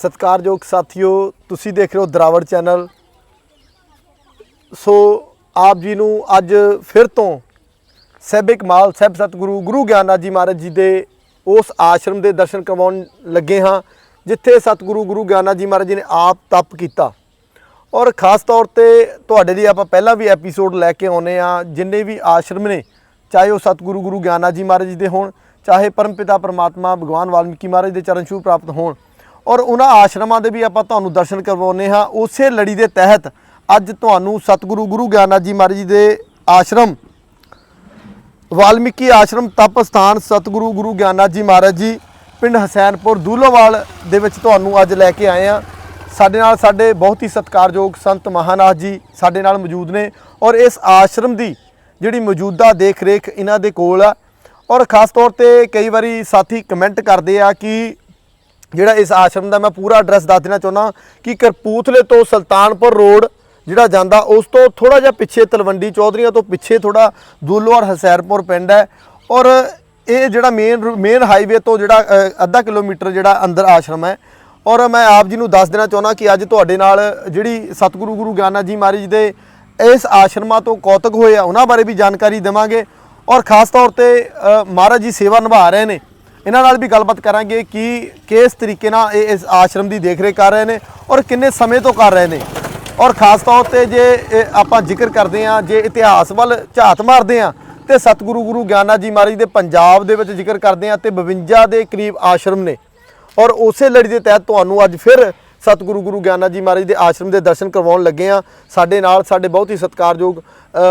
ਸਤਿਕਾਰਯੋਗ ਸਾਥੀਓ, ਤੁਸੀਂ ਦੇਖ ਰਹੇ ਹੋ ਦਰਾਵੜ ਚੈਨਲ। ਸੋ, ਆਪ ਜੀ ਨੂੰ ਅੱਜ ਫਿਰ ਤੋਂ ਸਹਿਬੇ ਕਮਾਲ ਸਾਹਿਬ ਸਤਿਗੁਰੂ ਗੁਰੂ ਗਿਆਨਨਾਥ ਜੀ ਮਹਾਰਾਜ ਜੀ ਦੇ ਉਸ ਆਸ਼ਰਮ ਦੇ ਦਰਸ਼ਨ ਕਰਵਾਉਣ ਲੱਗੇ ਹਾਂ, ਜਿੱਥੇ ਸਤਿਗੁਰੂ ਗੁਰੂ ਗਿਆਨਨਾਥ ਜੀ ਮਹਾਰਾਜ ਜੀ ਨੇ ਆਪ ਤਪ ਕੀਤਾ। ਔਰ ਖਾਸ ਤੌਰ ਤੇ ਤੁਹਾਡੇ ਲਈ ਆਪਾਂ ਪਹਿਲਾਂ ਵੀ ਐਪੀਸੋਡ ਲੈ ਕੇ ਆਉਨੇ ਆ ਜਿੰਨੇ ਵੀ ਆਸ਼ਰਮ ਨੇ, ਚਾਹੇ ਉਹ ਸਤਿਗੁਰੂ ਗੁਰੂ ਗਿਆਨਨਾਥ ਜੀ ਮਹਾਰਾਜ ਜੀ ਦੇ ਹੋਣ, ਚਾਹੇ ਪਰਮਪਿਤਾ, ਪਰਮਾਤਮਾ, ਭਗਵਾਨ ਵਾਲਮੀਕੀ ਮਹਾਰਾਜ ਦੇ ਚਰਨ ਛੂਹ ਪ੍ਰਾਪਤ ਹੋਣ। ਔਰ ਉਹਨਾਂ ਆਸ਼ਰਮਾਂ ਦੇ ਵੀ ਆਪਾਂ ਤੁਹਾਨੂੰ ਦਰਸ਼ਨ ਕਰਵਾਉਨੇ ਹਾਂ। ਉਸੇ ਲੜੀ ਦੇ ਤਹਿਤ ਅੱਜ ਤੁਹਾਨੂੰ ਸਤਿਗੁਰੂ ਗੁਰੂ ਗਿਆਨਨਾਥ ਜੀ ਮਹਾਰਾਜ ਜੀ ਦੇ ਆਸ਼ਰਮ, ਵਾਲਮੀਕੀ ਆਸ਼ਰਮ ਤਪ ਸਥਾਨ ਸਤਿਗੁਰੂ ਗੁਰੂ ਗਿਆਨਨਾਥ ਜੀ ਮਹਾਰਾਜ ਜੀ, ਪਿੰਡ ਹਸੈਨਪੁਰ ਦੂਲੋਵਾਲ ਦੇ ਵਿੱਚ ਤੁਹਾਨੂੰ ਅੱਜ ਲੈ ਕੇ ਆਏ ਆ ਸਾਡੇ ਨਾਲ ਸਾਡੇ ਬਹੁਤ ਹੀ ਸਤਿਕਾਰਯੋਗ ਸੰਤ ਮਹਾਨਾਥ ਜੀ ਸਾਡੇ ਨਾਲ ਮੌਜੂਦ ਨੇ ਔਰ ਇਸ ਆਸ਼ਰਮ ਦੀ ਜਿਹੜੀ ਮੌਜੂਦਾ ਦੇਖ ਰੇਖ ਇਹਨਾਂ ਦੇ ਕੋਲ ਆ। ਔਰ ਖਾਸ ਤੌਰ ਤੇ ਕਈ ਵਾਰੀ ਸਾਥੀ ਕਮੈਂਟ ਕਰਦੇ ਆ ਕਿ ਜਿਹੜਾ ਇਸ ਆਸ਼ਰਮ ਦਾ ਮੈਂ ਪੂਰਾ ਐਡਰੈਸ ਦੱਸ ਦੇਣਾ ਚਾਹੁੰਦਾ ਕਿ ਕਰਪੂਥਲੇ ਤੋਂ ਸੁਲਤਾਨਪੁਰ ਰੋਡ ਜਿਹੜਾ ਜਾਂਦਾ, ਉਸ ਤੋਂ ਥੋੜਾ ਜਿਹਾ ਪਿੱਛੇ ਤਲਵੰਡੀ ਚੌਧਰੀਆਂ ਤੋਂ ਪਿੱਛੇ ਥੋੜਾ ਔਰ ਹਸੈਰਪੁਰ ਪਿੰਡ ਹੈ ਔਰ ਇਹ ਜਿਹੜਾ ਮੇਨ ਮੇਨ ਹਾਈਵੇ ਤੋਂ ਜਿਹੜਾ ਅੱਧਾ ਕਿਲੋਮੀਟਰ ਜਿਹੜਾ ਅੰਦਰ ਆਸ਼ਰਮ ਹੈ ਔਰ ਮੈਂ ਆਪ ਜੀ ਨੂੰ ਦੱਸ ਦੇਣਾ ਚਾਹੁੰਦਾ ਕਿ ਅੱਜ ਤੁਹਾਡੇ ਨਾਲ ਜਿਹੜੀ ਸਤਿਗੁਰੂ ਗੁਰੂ ਗਿਆਨਨਾਥ ਜੀ ਮਹਾਰਾਜ ਜੀ ਦੇ ਇਸ ਆਸ਼ਰਮਾਂ ਤੋਂ ਕੌਤਕ ਹੋਏ ਆ, ਉਹਨਾਂ ਬਾਰੇ ਵੀ ਜਾਣਕਾਰੀ ਦੇਵਾਂਗੇ ਔਰ ਖਾਸ ਤੌਰ ਤੇ ਮਹਾਰਾਜ ਜੀ ਸੇਵਾ ਨਿਭਾ ਰਹੇ ਨੇ। ਇਹਨਾਂ ਨਾਲ ਵੀ ਗੱਲਬਾਤ ਕਰਾਂਗੇ ਕਿ ਕਿਸ ਤਰੀਕੇ ਨਾਲ ਇਹ ਇਸ ਆਸ਼ਰਮ ਦੀ ਦੇਖਰੇਖ ਕਰ ਰਹੇ ਨੇ ਔਰ ਕਿੰਨੇ ਸਮੇਂ ਤੋਂ ਕਰ ਰਹੇ ਨੇ। ਔਰ ਖਾਸ ਤੌਰ ਤੇ ਜੇ ਆਪਾਂ ਜ਼ਿਕਰ ਕਰਦੇ ਹਾਂ ਜੇ ਇਤਿਹਾਸ ਵੱਲ ਝਾਤ ਮਾਰਦੇ ਹਾਂ ਤੇ ਸਤਿਗੁਰੂ ਗੁਰੂ ਗਿਆਨਨਾਥ ਜੀ ਮਹਾਰਾਜ ਦੇ ਪੰਜਾਬ ਦੇ ਵਿੱਚ ਜ਼ਿਕਰ ਕਰਦੇ ਹਾਂ ਤੇ 52 ਦੇ ਕਰੀਬ ਆਸ਼ਰਮ ਨੇ। ਔਰ ਉਸੇ ਲੜੀ ਦੇ ਤਹਿਤ ਤੁਹਾਨੂੰ ਅੱਜ ਫਿਰ ਸਤਿਗੁਰੂ ਗੁਰੂ ਗਿਆਨਨਾਥ ਜੀ ਮਹਾਰਾਜ ਦੇ ਆਸ਼ਰਮ ਦੇ ਦਰਸ਼ਨ ਕਰਵਾਉਣ ਲੱਗੇ ਆ ਸਾਡੇ ਨਾਲ ਸਾਡੇ ਬਹੁਤ ਹੀ ਸਤਿਕਾਰਯੋਗ